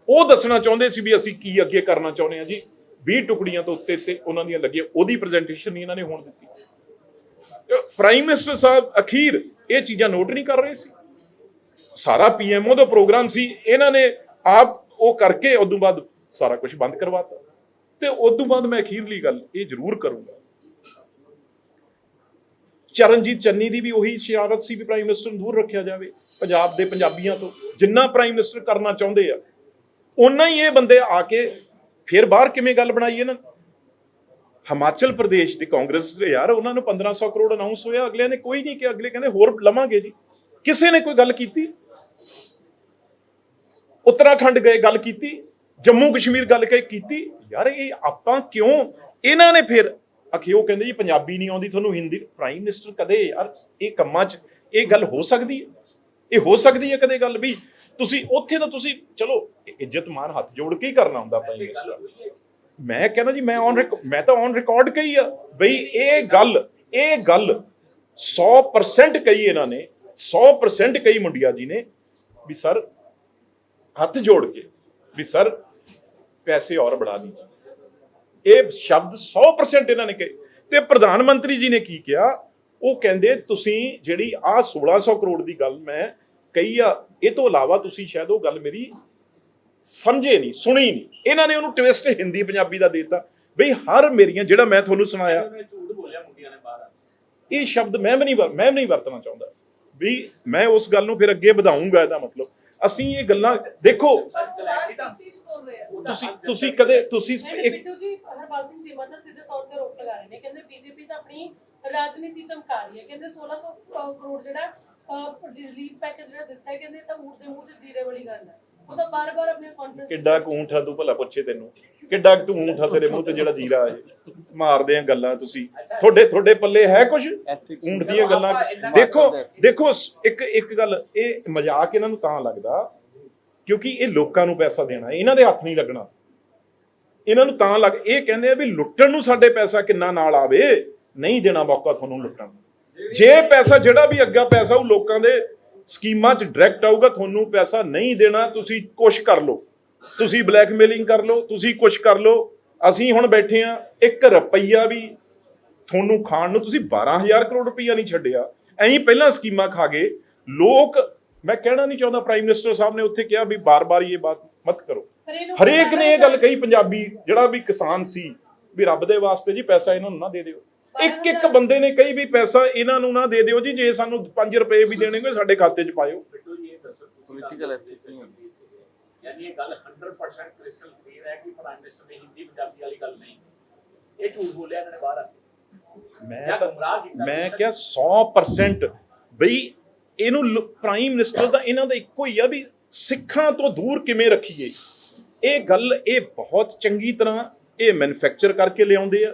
ਉਹ ਦੱਸਣਾ ਚਾਹੁੰਦੇ ਸੀ ਵੀ ਅਸੀਂ ਕੀ ਅੱਗੇ ਕਰਨਾ ਚਾਹੁੰਦੇ ਹਾਂ ਜੀ। 20 ਟੁਕੜੀਆਂ ਤੋਂ ਉੱਤੇ ਤੇ ਉਹਨਾਂ ਦੀਆਂ ਲੱਗੀਆਂ, ਉਹਦੀ ਪ੍ਰੈਜੈਂਟੇਸ਼ਨ ਨਹੀਂ ਇਹਨਾਂ ਨੇ ਹੋਣ ਦਿੱਤੀ। ਪ੍ਰਾਈਮ ਮਿਨਿਸਟਰ ਸਾਹਿਬ ਅਖੀਰ ਇਹ ਚੀਜ਼ਾਂ ਨੋਟ ਨਹੀਂ ਕਰ ਰਹੇ ਸੀ। ਸਾਰਾ ਪੀਐਮਓ ਦਾ ਪ੍ਰੋਗਰਾਮ ਸੀ। ਇਹਨਾਂ ਨੇ ਆਪ ਉਹ ਕਰਕੇ ਉਦੋਂ ਬਾਅਦ ਸਾਰਾ ਕੁਝ ਬੰਦ ਕਰਵਾਤਾ। ਤੇ ਉਦੋਂ ਬਾਅਦ ਮੈਂ ਅਖੀਰਲੀ ਗੱਲ ਇਹ ਜ਼ਰੂਰ ਕਰੂੰਗਾ। ਚਰਨਜੀਤ ਚੰਨੀ ਦੀ ਵੀ ਉਹੀ ਸ਼ਿਆਰਤ ਸੀ ਵੀ ਪ੍ਰਾਈਮ ਮਿਨਿਸਟਰ ਨੂੰ ਦੂਰ ਰੱਖਿਆ ਜਾਵੇ, ਪੰਜਾਬ ਦੇ ਪੰਜਾਬੀਆਂ ਤੋਂ। ਜਿੰਨਾ ਪ੍ਰਾਈਮ ਮਿਨਿਸਟਰ ਕਰਨਾ ਚਾਹੁੰਦੇ ਆ ਉਹਨਾਂ ਹੀ ਇਹ ਬੰਦੇ ਆ ਕੇ ਫਿਰ ਬਾਹਰ ਕਿਵੇਂ ਗੱਲ ਬਣਾਈ ਇਹਨਾਂ ਨੇ? ਹਿਮਾਚਲ ਪ੍ਰਦੇਸ਼ ਦੀ ਕਾਂਗਰਸ ਦੇ ਯਾਰ, ਉਹਨਾਂ ਨੂੰ 1500 ਕਰੋੜ ਅਨਾਉਂਸ ਹੋਇਆ ਅਗਲੇ ਨੇ ਕੋਈ ਨਹੀਂ ਕਿਹਾ, ਅਗਲੇ ਕਹਿੰਦੇ ਹੋਰ ਲਵਾਂਗੇ ਜੀ। ਕਿਸੇ ਨੇ ਕੋਈ ਗੱਲ ਕੀਤੀ? ਉੱਤਰਾਖੰਡ ਗਏ ਗੱਲ ਕੀਤੀ, ਜੰਮੂ ਕਸ਼ਮੀਰ ਗੱਲ ਕਹੀ ਕੀਤੀ, ਯਾਰ ਇਹ ਆਪਾਂ ਕਿਉਂ? ਇਹਨਾਂ ਨੇ ਫਿਰ, ਅਖੇ ਉਹ ਕਹਿੰਦੇ ਜੀ ਪੰਜਾਬੀ ਨਹੀਂ ਆਉਂਦੀ, ਤੁਹਾਨੂੰ ਹਿੰਦੀ ਪ੍ਰਾਈਮ ਮਿਨਿਸਟਰ ਕਦੇ ਯਾਰ ਇਹ ਕੰਮਾਂ 'ਚ ਇਹ ਗੱਲ ਹੋ ਸਕਦੀ ਹੈ? ਇਹ ਹੋ ਸਕਦੀ ਹੈ ਕਦੇ ਗੱਲ ਵੀ? ਤੁਸੀਂ ਉੱਥੇ ਤਾਂ ਤੁਸੀਂ, ਚਲੋ ਇੱਜ਼ਤ ਮਾਨ ਹੱਥ ਜੋੜ ਕੇ ਹੀ ਕਰਨਾ ਹੁੰਦਾ ਪ੍ਰਾਈਮ ਮਿਨਿਸਟਰ ਮੈਂ ਕਹਿੰਦਾ ਜੀ ਮੈਂ ਔਨ ਮੈਂ ਤਾਂ ਔਨ ਰਿਕਾਰਡ ਕਹੀ ਆ, ਬਈ ਇਹ ਗੱਲ ਇਹ ਗੱਲ 100% ਕਹੀ ਇਹਨਾਂ ਨੇ 100% ਕਹੀ ਮੁੰਡਿਆ ਜੀ ਨੇ, ਵੀ ਸਰ ਹੱਥ ਜੋੜ ਕੇ ਵੀ ਸਰ ਪੈਸੇ ਹੋਰ ਬੜਾ ਦੀ ਇਹ ਸ਼ਬਦ 100% ਇਹਨਾਂ ਨੇ ਕਹੇ। ਤੇ ਪ੍ਰਧਾਨ ਮੰਤਰੀ ਜੀ ਨੇ ਕੀ ਕਿਹਾ? ਉਹ ਕਹਿੰਦੇ ਤੁਸੀਂ ਜਿਹੜੀ ਆ 1600 ਕਰੋੜ ਦੀ ਗੱਲ ਮੈਂ ਕਹੀ ਆ ਇਹ ਤੋਂ ਇਲਾਵਾ ਤੁਸੀਂ ਸ਼ਾਇਦ ਉਹ ਗੱਲ ਮੇਰੀ ਸਮਝੇ ਨਹੀਂ ਸੁਣੀ ਨਹੀਂ। ਇਹਨਾਂ ਨੇ ਉਹਨੂੰ ਟਵਿਸਟ ਹਿੰਦੀ ਪੰਜਾਬੀ ਦਾ ਦਿੱਤਾ। ਬਈ ਹਰ ਮੇਰੀਆਂ ਜਿਹੜਾ ਮੈਂ ਤੁਹਾਨੂੰ ਸੁਣਾਇਆ ਇਹ ਸ਼ਬਦ ਮੈਂ ਵੀ ਨਹੀਂ ਮੈਂ ਵੀ ਨਹੀਂ ਵਰਤਣਾ ਚਾਹੁੰਦਾ। ਵੀ ਮੈਂ ਉਸ ਗੱਲ ਨੂੰ ਫਿਰ ਅੱਗੇ ਵਧਾਉਂਗਾ ਇਹਦਾ ਮਤਲਬ। ਅਸੀਂ ਇਹ ਗੱਲਾਂ ਦੇਖੋ।
ਤੁਸੀਂ
ਤੁਸੀਂ ਕਦੇ ਤੁਸੀਂ
ਬਿੱਟੂ ਜੀ ਹਰਪਾਲ ਸਿੰਘ ਚੀਮਾ ਤਾਂ ਸਿੱਧੇ ਤੌਰ ਤੇ ਰੋਕ ਲਗਾ ਰਹੇ ਨੇ। ਕਹਿੰਦੇ ਬੀਜੇਪੀ ਤਾਂ ਆਪਣੀ ਰਾਜਨੀਤੀ ਚਮਕਾ ਰਹੀ ਹੈ। ਕਹਿੰਦੇ 1600 ਕ- ਕਰੋੜ ਜਿਹੜਾ ਰਿਲੀਫ ਪੈਕੇਜ ਜਿਹੜਾ ਦਿੱਤਾ ਹੈ ਕਹਿੰਦੇ ਤਾਂ ਊਠ ਦੇ ਮੂੰਹ 'ਚ ਜੀਰੇ ਵਾਲੀ ਗੱਲ ਹੈ। ਉਹ ਤਾਂ ਬਾਰ-ਬਾਰ ਆਪਣੇ ਕੌਨਫੀਡੈਂਸ
ਕਿੱਡਾ ਕੁ ਊਂਠ ਆ ਤੂੰ ਭਲਾ ਪੁੱਛੇ ਤੈਨੂੰ। ਕਿੱਡਾ ਤੂੰ ਊਂਠ ਤੇਰੇ ਮੂੰਹ ਤੇ ਜਿਹੜਾ ਜੀਰਾ ਹੈ ਮਾਰਦੇ ਆ ਗੱਲਾਂ ਤੁਸੀਂ। ਤੁਹਾਡੇ ਤੁਹਾਡੇ ਪੱਲੇ ਹੈ ਕੁਝ ਊਂਠ ਦੀਆਂ ਗੱਲਾਂ। ਦੇਖੋ ਦੇਖੋ ਇੱਕ ਇੱਕ ਗੱਲ ਇਹ ਮਜ਼ਾਕ ਇਹਨਾਂ ਨੂੰ ਤਾਂ ਲੱਗਦਾ ਕਿਉਂਕਿ ਇਹ ਲੋਕਾਂ ਨੂੰ ਪੈਸਾ ਦੇਣਾ ਇਹਨਾਂ ਦੇ ਹੱਥ ਨਹੀਂ ਲੱਗਣਾ। ਇਹਨਾਂ ਨੂੰ ਤਾਂ ਲੱਗ ਇਹ ਕਹਿੰਦੇ ਆ ਵੀ ਲੁੱਟਣ ਨੂੰ ਸਾਡੇ ਪੈਸਾ ਕਿੰਨਾ ਨਾਲ ਆਵੇ ਨਹੀਂ ਦੇਣਾ ਮੌਕਾ ਤੁਹਾਨੂੰ ਲੁੱਟਣ ਦਾ। ਜੇ ਪੈਸਾ ਜਿਹੜਾ ਵੀ ਅੱਗਾ ਪੈਸਾ ਉਹ ਲੋਕਾਂ ਦੇ ਸਕੀਮਾਂ 'ਚ ਡਾਇਰੈਕਟ ਆਊਗਾ ਤੁਹਾਨੂੰ ਪੈਸਾ ਨਹੀਂ ਦੇਣਾ ਤੁਸੀਂ ਕੁਛ ਕਰ ਲਓ। ਤੁਸੀਂ ਬਲੈਕਮੇਲਿੰਗ ਕਰ ਲਓ ਤੁਸੀਂ ਕੁਛ ਕਰ ਲਓ। ਅਸੀਂ ਹੁਣ ਬੈਠੇ ਆ 1 ਰੁਪਈਆ ਵੀ ਤੁਹਾਨੂੰ ਖਾਣ ਨੂੰ ਤੁਸੀਂ 12000 ਕਰੋੜ ਰੁਪਈਆ ਨਹੀਂ ਛੱਡਿਆ। ਐਂ ਪਹਿਲਾਂ ਸਕੀਮਾਂ ਖਾ ਗਏ। ਲੋਕ ਮੈਂ ਕਹਿਣਾ ਨਹੀਂ ਚਾਹੁੰਦਾ ਪ੍ਰਾਈਮ ਮਿਨਿਸਟਰ ਸਾਹਿਬ ਨੇ ਉੱਥੇ ਕਿਹਾ ਵੀ ਬਾਰ-ਬਾਰ ਇਹ ਬਾਤ ਮਤ ਕਰੋ। ਹਰੇਕ ਨੇ ਇਹ ਗੱਲ ਕਹੀ ਪੰਜਾਬੀ ਜਿਹੜਾ ਵੀ ਕਿਸਾਨ ਸੀ ਵੀ ਰੱਬ ਦੇ ਵਾਸਤੇ ਜੀ ਪੈਸਾ ਇਹਨਾਂ ਨੂੰ ਨਾ ਦੇ ਦਿਓ। ਇੱਕ ਇੱਕ ਬੰਦੇ ਨੇ ਕਹੀ ਵੀ ਪੈਸਾ ਇਹਨਾਂ ਨੂੰ ਨਾ ਦੇ ਦਿਓ ਜੀ ਜੇ ਸਾਨੂੰ 5 ਰੁਪਏ ਵੀ ਦੇਣਗੇ ਸਾਡੇ ਖਾਤੇ 'ਚ ਪਾਇਓ।
ਬਿੱਟੂ ਜੀ ਇਹ ਦੱਸੋ ਤੁਸੀਂ
Political
ਤਾਂ
ethics ਨਹੀਂ ਹੁੰਦੀ।
ਯਾਨੀ ਇਹ ਗੱਲ 100% ਕ੍ਰਿਸਟਲ ਕਲੀਅਰ ਹੈ ਕਿ ਪ੍ਰਾਈਮ ਮਿਨਿਸਟਰ ਨੇ ਹਿੰਦੀ ਪੰਜਾਬੀ ਵਾਲੀ ਗੱਲ ਨਹੀਂ। ਇਹ ਝੂਠ ਬੋਲਿਆ ਇਹਨਾਂ ਨੇ ਬਾਹਰ ਆ ਕੇ।
ਮੈਂ
ਜਾਂ
ਤਾਂ
ਗੁੰਮਰਾਹ ਕੀਤਾ।
ਮੈਂ ਕਿਹਾ 100% ਬਈ ਇਹਨੂੰ ਪ੍ਰਾਈਮ ਮਿਨਿਸਟਰ ਦਾ ਇਹਨਾਂ ਦਾ ਇੱਕੋ ਹੀ ਆ ਵੀ ਸਿੱਖਾਂ ਤੋਂ ਦੂਰ ਕਿਵੇਂ ਰੱਖੀਏ। ਇਹ ਗੱਲ ਇਹ ਬਹੁਤ ਚੰਗੀ ਤਰ੍ਹਾਂ ਇਹ ਮੈਨੂਫੈਕਚਰ ਕਰਕੇ ਲਿਆਉਂਦੇ ਆ।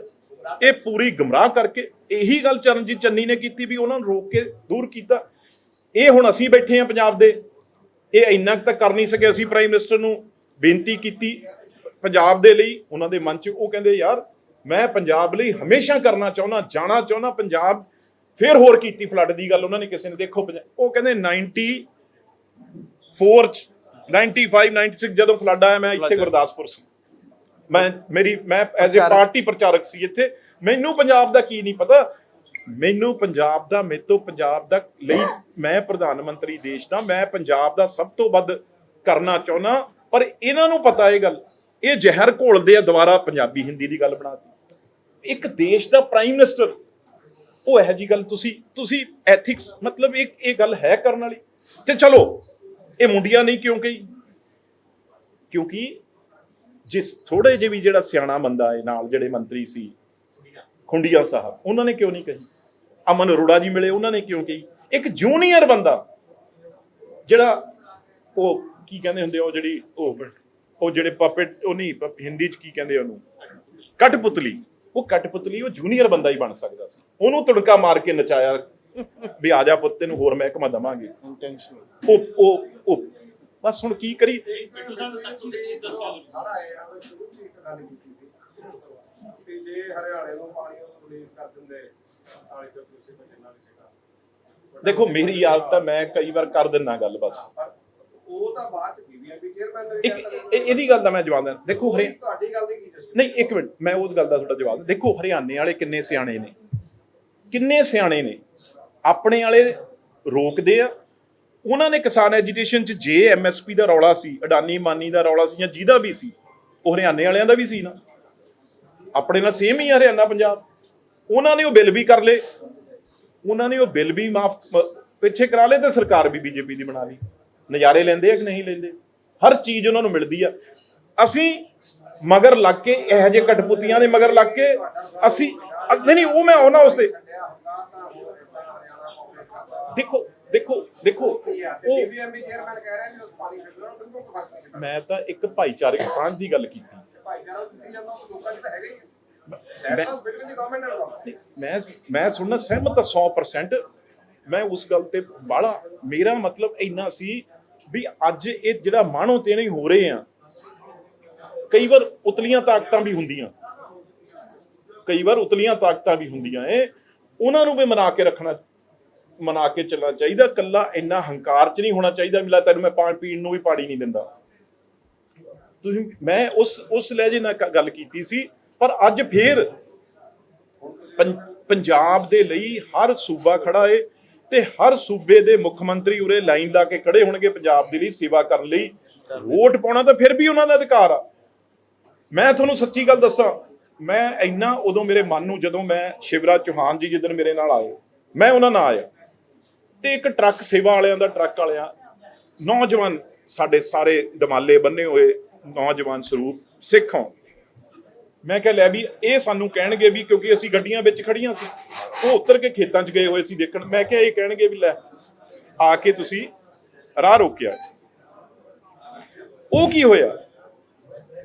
ਇਹ ਪੂਰੀ ਗਮਰਾਹ ਕਰਕੇ ਇਹੀ ਗੱਲ ਚਰਨਜੀਤ ਚੰਨੀ ਨੇ ਕੀਤੀ ਵੀ ਉਹਨਾਂ ਨੂੰ ਰੋਕ ਕੇ ਦੂਰ ਕੀਤਾ। ਇਹ ਹੁਣ ਅਸੀਂ ਬੈਠੇ ਆ ਪੰਜਾਬ ਦੇ। ਇਹ ਇੰਨਾ ਕੁ ਤਾਂ ਕਰ ਨਹੀਂ ਸਕੇ ਅਸੀਂ ਪ੍ਰਾਈਮ ਮਿਨਿਸਟਰ ਨੂੰ ਬੇਨਤੀ ਕੀਤੀ ਪੰਜਾਬ ਦੇ ਲਈ ਉਹਨਾਂ ਦੇ ਮਨ 'ਚ ਉਹ ਕਹਿੰਦੇ ਯਾਰ ਮੈਂ ਪੰਜਾਬ ਲਈ ਹਮੇਸ਼ਾ ਕਰਨਾ ਚਾਹੁੰਦਾ ਜਾਣਾ ਚਾਹੁੰਦਾ ਪੰਜਾਬ ਫਿਰ ਹੋਰ ਕੀਤੀ ਫਲੱਡ ਦੀ ਗੱਲ ਉਹਨਾਂ ਨੇ ਕਿਸੇ ਨੇ ਦੇਖੋ ਉਹ ਕਹਿੰਦੇ 94 ਚ 95 96 ਜਦੋਂ ਫਲੱਡ ਆਇਆ ਮੈਂ ਇੱਥੇ ਗੁਰਦਾਸਪੁਰ ਸੀ। ਮੈਂ ਮੇਰੀ ਮੈਂ ਐਜ਼ ਅ ਪਾਰਟੀ ਪ੍ਰਚਾਰਕ ਸੀ ਇੱਥੇ। ਮੈਨੂੰ ਪੰਜਾਬ ਦਾ ਕੀ ਨਹੀਂ ਪਤਾ। ਮੈਨੂੰ ਪੰਜਾਬ ਦਾ ਮੇਰੇ ਤੋਂ ਪੰਜਾਬ ਦਾ ਲਈ ਮੈਂ ਪ੍ਰਧਾਨ ਮੰਤਰੀ ਦੇਸ਼ ਦਾ ਮੈਂ ਪੰਜਾਬ ਦਾ ਸਭ ਤੋਂ ਵੱਧ ਕਰਨਾ ਚਾਹੁੰਦਾ। ਪਰ ਇਹਨਾਂ ਨੂੰ ਪਤਾ ਇਹ ਗੱਲ ਇਹ ਜ਼ਹਿਰ ਘੋਲਦੇ ਆ ਦੁਬਾਰਾ ਪੰਜਾਬੀ ਹਿੰਦੀ ਦੀ ਗੱਲ ਬਣਾਤੀ। ਇੱਕ ਦੇਸ਼ ਦਾ ਪ੍ਰਾਈਮ ਮਿਨਿਸਟਰ ਉਹ ਇਹੋ ਜੀ ਗੱਲ ਤੁਸੀਂ ਤੁਸੀਂ ਐਥਿਕਸ ਮਤਲਬ ਇੱਕ ਇਹ ਗੱਲ ਹੈ ਕਰਨ ਵਾਲੀ। ਤੇ ਚਲੋ ਇਹ ਮੁੰਡਿਆਂ ਨਹੀਂ ਕਿਉਂ ਕਹੀ? ਕਿਉਂਕਿ ਜਿਸ ਥੋੜੇ ਜਿਹੇ ਵੀ ਜਿਹੜਾ ਸਿਆਣਾ ਬੰਦਾ ਹੈ ਨਾਲ ਜਿਹੜੇ ਮੰਤਰੀ ਸੀ ਖੁੰਡੀਆਂ ਸਾਹਿਬ ਉਹਨਾਂ ਨੇ ਕਿਉਂ ਨਹੀਂ ਕਹੀ? ਅਮਨ ਅਰੋੜਾ ਜੀ ਮਿਲੇ ਉਹਨਾਂ ਨੇ ਕਿਉਂ ਕਹੀ? ਇੱਕ ਜੂਨੀਅਰ ਬੰਦਾ ਜਿਹੜਾ ਉਹ ਕੀ ਕਹਿੰਦੇ ਹੁੰਦੇ ਉਹ ਜਿਹੜੀ ਉਹ ਉਹ ਜਿਹੜੇ ਪਪਟ ਉਹ ਨਹੀਂ ਹਿੰਦੀ ਚ ਕੀ ਕਹਿੰਦੇ ਉਹਨੂੰ? ਕਠਪੁਤਲੀ ਉਹ ਕਠਪੁਤਲੀ ਉਹ ਜੂਨੀਅਰ ਬੰਦਾ ਹੀ ਬਣ ਸਕਦਾ ਸੀ। ਉਹਨੂੰ ਤੁੜਕਾ ਮਾਰ ਕੇ ਨਚਾਇਆ ਵੀ ਆ ਜਾ ਪੁੱਤ ਤੈਨੂੰ ਹੋਰ ਮਹਿਕਮਾ ਦਵਾਂਗੇ। ਉਹ ਉਹ ਉਹ ਬਸ ਹੁਣ ਕੀ ਕਰੀ
ਬਿੱਟੂ ਸਾਹਿਬ ਸੱਚ ਤੁਸੀਂ ਦੱਸੋ ਜ਼ਰੂਰ।
ਹੜਾ ਆਇਆ ਉਹ ਸ਼ੁਰੂ ਚ ਇੱਕ ਗੱਲ ਕੀਤੀ ਸੀ। ਕਿ ਜੇ ਹਰਿਆਣੇ ਨੂੰ ਪਾਣੀ ਉਹ ਰਿਲੀਜ਼ ਕਰ ਦਿੰਦੇ 48 ਤੁਸੀਂ ਬਚੇ ਨਾਲ ਸੀਗਾ।
ਦੇਖੋ ਮੇਰੀ ਆਦਤ ਤਾਂ ਮੈਂ ਕਈ ਵਾਰ ਕਰ ਦਿੰਨਾ ਗੱਲ ਬਸ।
ਉਹ ਤਾਂ ਬਾਅਦ ਚ ਬੀਬੀਐਮਪੀ ਚੇਅਰਮੈਨ ਨੇ ਵੀ
ਇਹਦੀ ਗੱਲ ਦਾ ਮੈਂ ਜਵਾਬ ਦਿੰਦਾ ਦੇਖੋ ਹਰੇ
ਤੁਹਾਡੀ ਗੱਲ ਦੀ ਕੀ ਜਸਟਿਸ
ਨਹੀਂ ਇੱਕ ਮਿੰਟ ਮੈਂ ਉਸ ਗੱਲ ਦਾ ਤੁਹਾਡਾ ਜਵਾਬ ਦਿੰਦਾ। ਦੇਖੋ ਹਰਿਆਣੇ ਵਾਲੇ ਕਿੰਨੇ ਸਿਆਣੇ ਨੇ। ਕਿੰਨੇ ਸਿਆਣੇ ਨੇ। ਆਪਣੇ ਵਾਲੇ ਰੋਕਦੇ ਆ ਉਹਨਾਂ ਨੇ ਕਿਸਾਨ ਐਜੀਟੇਸ਼ਨ ਚ ਜੇ ਐਮਐਸਪੀ ਦਾ ਰੌਲਾ ਸੀ, ਅਡਾਨੀ ਮਾਨੀ ਦਾ ਰੌਲਾ ਸੀ ਜਾਂ ਜਿਹਦਾ ਵੀ ਸੀ, ਉਹ ਹਰਿਆਣੇ ਵਾਲਿਆਂ ਦਾ ਵੀ ਸੀ ਨਾ। ਆਪਣੇ ਨਾਲ ਸੇਮ ਹੀ ਆ ਹਰਿਆਣਾ, ਪੰਜਾਬ। ਉਹਨਾਂ ਨੇ ਉਹ ਬਿੱਲ ਵੀ ਕਰ ਲਏ। ਉਹਨਾਂ ਨੇ ਉਹ ਬਿੱਲ ਵੀ ਮਾਫ ਪਿੱਛੇ ਕਰਾ ਲਏ ਤੇ ਸਰਕਾਰ ਵੀ ਬੀਜੇਪੀ ਦੀ ਬਣਾ ਲਈ। ਨਜ਼ਾਰੇ ਲੈਂਦੇ ਆ ਕਿ ਨਹੀਂ ਲੈਂਦੇ? ਹਰ ਚੀਜ਼ ਉਹਨਾਂ ਨੂੰ ਮਿਲਦੀ ਆ। ਅਸੀਂ ਮਗਰ ਲੱਗ ਕੇ, ਇਹੋ ਜਿਹੇ ਕਟਪੁੱਤੀਆਂ ਦੇ ਮਗਰ ਲੱਗ ਕੇ, ਅਸੀਂ ਨਹੀਂ ਨਹੀਂ, ਉਹ ਮੈਂ ਆਉਣਾ ਉਸ ਤੇ ਦੇਖੋ ਦੇਖੋ ਦੇਖੋ,
ਉਹ
ਮੈਂ ਤਾਂ ਇੱਕ ਭਾਈਚਾਰਕ ਸਾਂਝ ਦੀ ਗੱਲ ਕੀਤੀ। ਮੈਂ- ਮੈਂ ਸੁਣਨਾ ਸਹਿਮਤ ਹਾਂ 100% ਮੈਂ ਉਸ ਗੱਲ ਤੇ ਬਾਹਲਾ ਮੇਰਾ ਮਤਲਬ ਇੰਨਾ ਸੀ ਵੀ ਅੱਜ ਇਹ ਜਿਹੜਾ ਮਾਣੋ ਤੇ ਨਹੀਂ ਹੋ ਰਹੇ ਆ, ਕਈ ਵਾਰ ਉਤਲੀਆਂ ਤਾਕਤਾਂ ਵੀ ਹੁੰਦੀਆਂ। ਕਈ ਵਾਰ ਉਤਲੀਆਂ ਤਾਕਤਾਂ ਵੀ ਹੁੰਦੀਆਂ। ਏ ਉਹਨਾਂ ਨੂੰ ਵੀ ਮਨਾ ਕੇ ਰੱਖਣਾ ਮਨਾ ਕੇ ਚੱਲਣਾ ਚਾਹੀਦਾ ਕੱਲਾ ਇੰਨਾ ਹੰਕਾਰ ਚ ਨਹੀਂ ਹੋਣਾ ਚਾਹੀਦਾ ਮਿਲਾ ਤੈਨੂੰ ਮੈਂ ਪਾਣੀ ਪੀਣ ਨੂੰ ਵੀ ਪਾਣੀ ਨਹੀਂ ਦਿੰਦਾ। ਤੁਸੀਂ, ਮੈਂ ਉਸ ਉਸ ਲਹਿਜੇ ਨਾਲ ਗੱਲ ਕੀਤੀ ਸੀ, ਪਰ ਅੱਜ ਫੇਰ ਪੰ- ਪੰਜਾਬ ਦੇ ਲਈ ਹਰ ਸੂਬਾ ਖੜਾ ਏ ਤੇ ਹਰ ਸੂਬੇ ਦੇ ਮੁੱਖ ਮੰਤਰੀ ਉਰੇ ਲਾਈਨ ਲਾ ਕੇ ਖੜੇ ਹੋਣਗੇ ਪੰਜਾਬ ਦੇ ਲਈ ਸੇਵਾ ਕਰਨ ਲਈ। ਵੋਟ ਪਾਉਣਾ ਤਾਂ ਫਿਰ ਵੀ ਉਹਨਾਂ ਦਾ ਅਧਿਕਾਰ ਆ। ਮੈਂ ਤੁਹਾਨੂੰ ਸੱਚੀ ਗੱਲ ਦੱਸਾਂ, ਮੈਂ ਇੰਨਾ ਉਦੋਂ ਮੇਰੇ ਮਨ ਨੂੰ ਜਦੋਂ ਮੈਂ ਸ਼ਿਵਰਾਜ ਚੌਹਾਨ ਜੀ ਜਿੱਦਣ ਮੇਰੇ ਨਾਲ ਆਏ, ਮੈਂ ਉਹਨਾਂ ਨਾਲ ਆਇਆ। ਤੇ ਇੱਕ ਟਰੱਕ ਸੇਵਾ ਵਾਲਿਆਂ ਦਾ ਟਰੱਕ ਵਾਲਿਆਂ, ਨੌਜਵਾਨ ਸਾਡੇ ਸਾਰੇ ਦਮਾਲੇ ਬੰਨੇ ਹੋਏ ਨੌਜਵਾਨ ਸਰੂਪ ਸਿੱਖ ਹੋਣ। ਮੈਂ ਕਿਹਾ, ਲੈ ਵੀ ਇਹ ਸਾਨੂੰ ਕਹਿਣਗੇ ਵੀ ਕਿਉਂਕਿ ਅਸੀਂ ਗੱਡੀਆਂ ਵਿੱਚ ਖੜੀਆਂ ਸੀ, ਉਹ ਉੱਤਰ ਕੇ ਖੇਤਾਂ 'ਚ ਗਏ ਹੋਏ ਸੀ ਦੇਖਣ। ਮੈਂ ਕਿਹਾ, ਇਹ ਕਹਿਣਗੇ ਵੀ ਲੈ, ਆ ਕੇ ਤੁਸੀਂ ਰਾਹ ਰੋਕਿਆ। ਉਹ ਕੀ ਹੋਇਆ?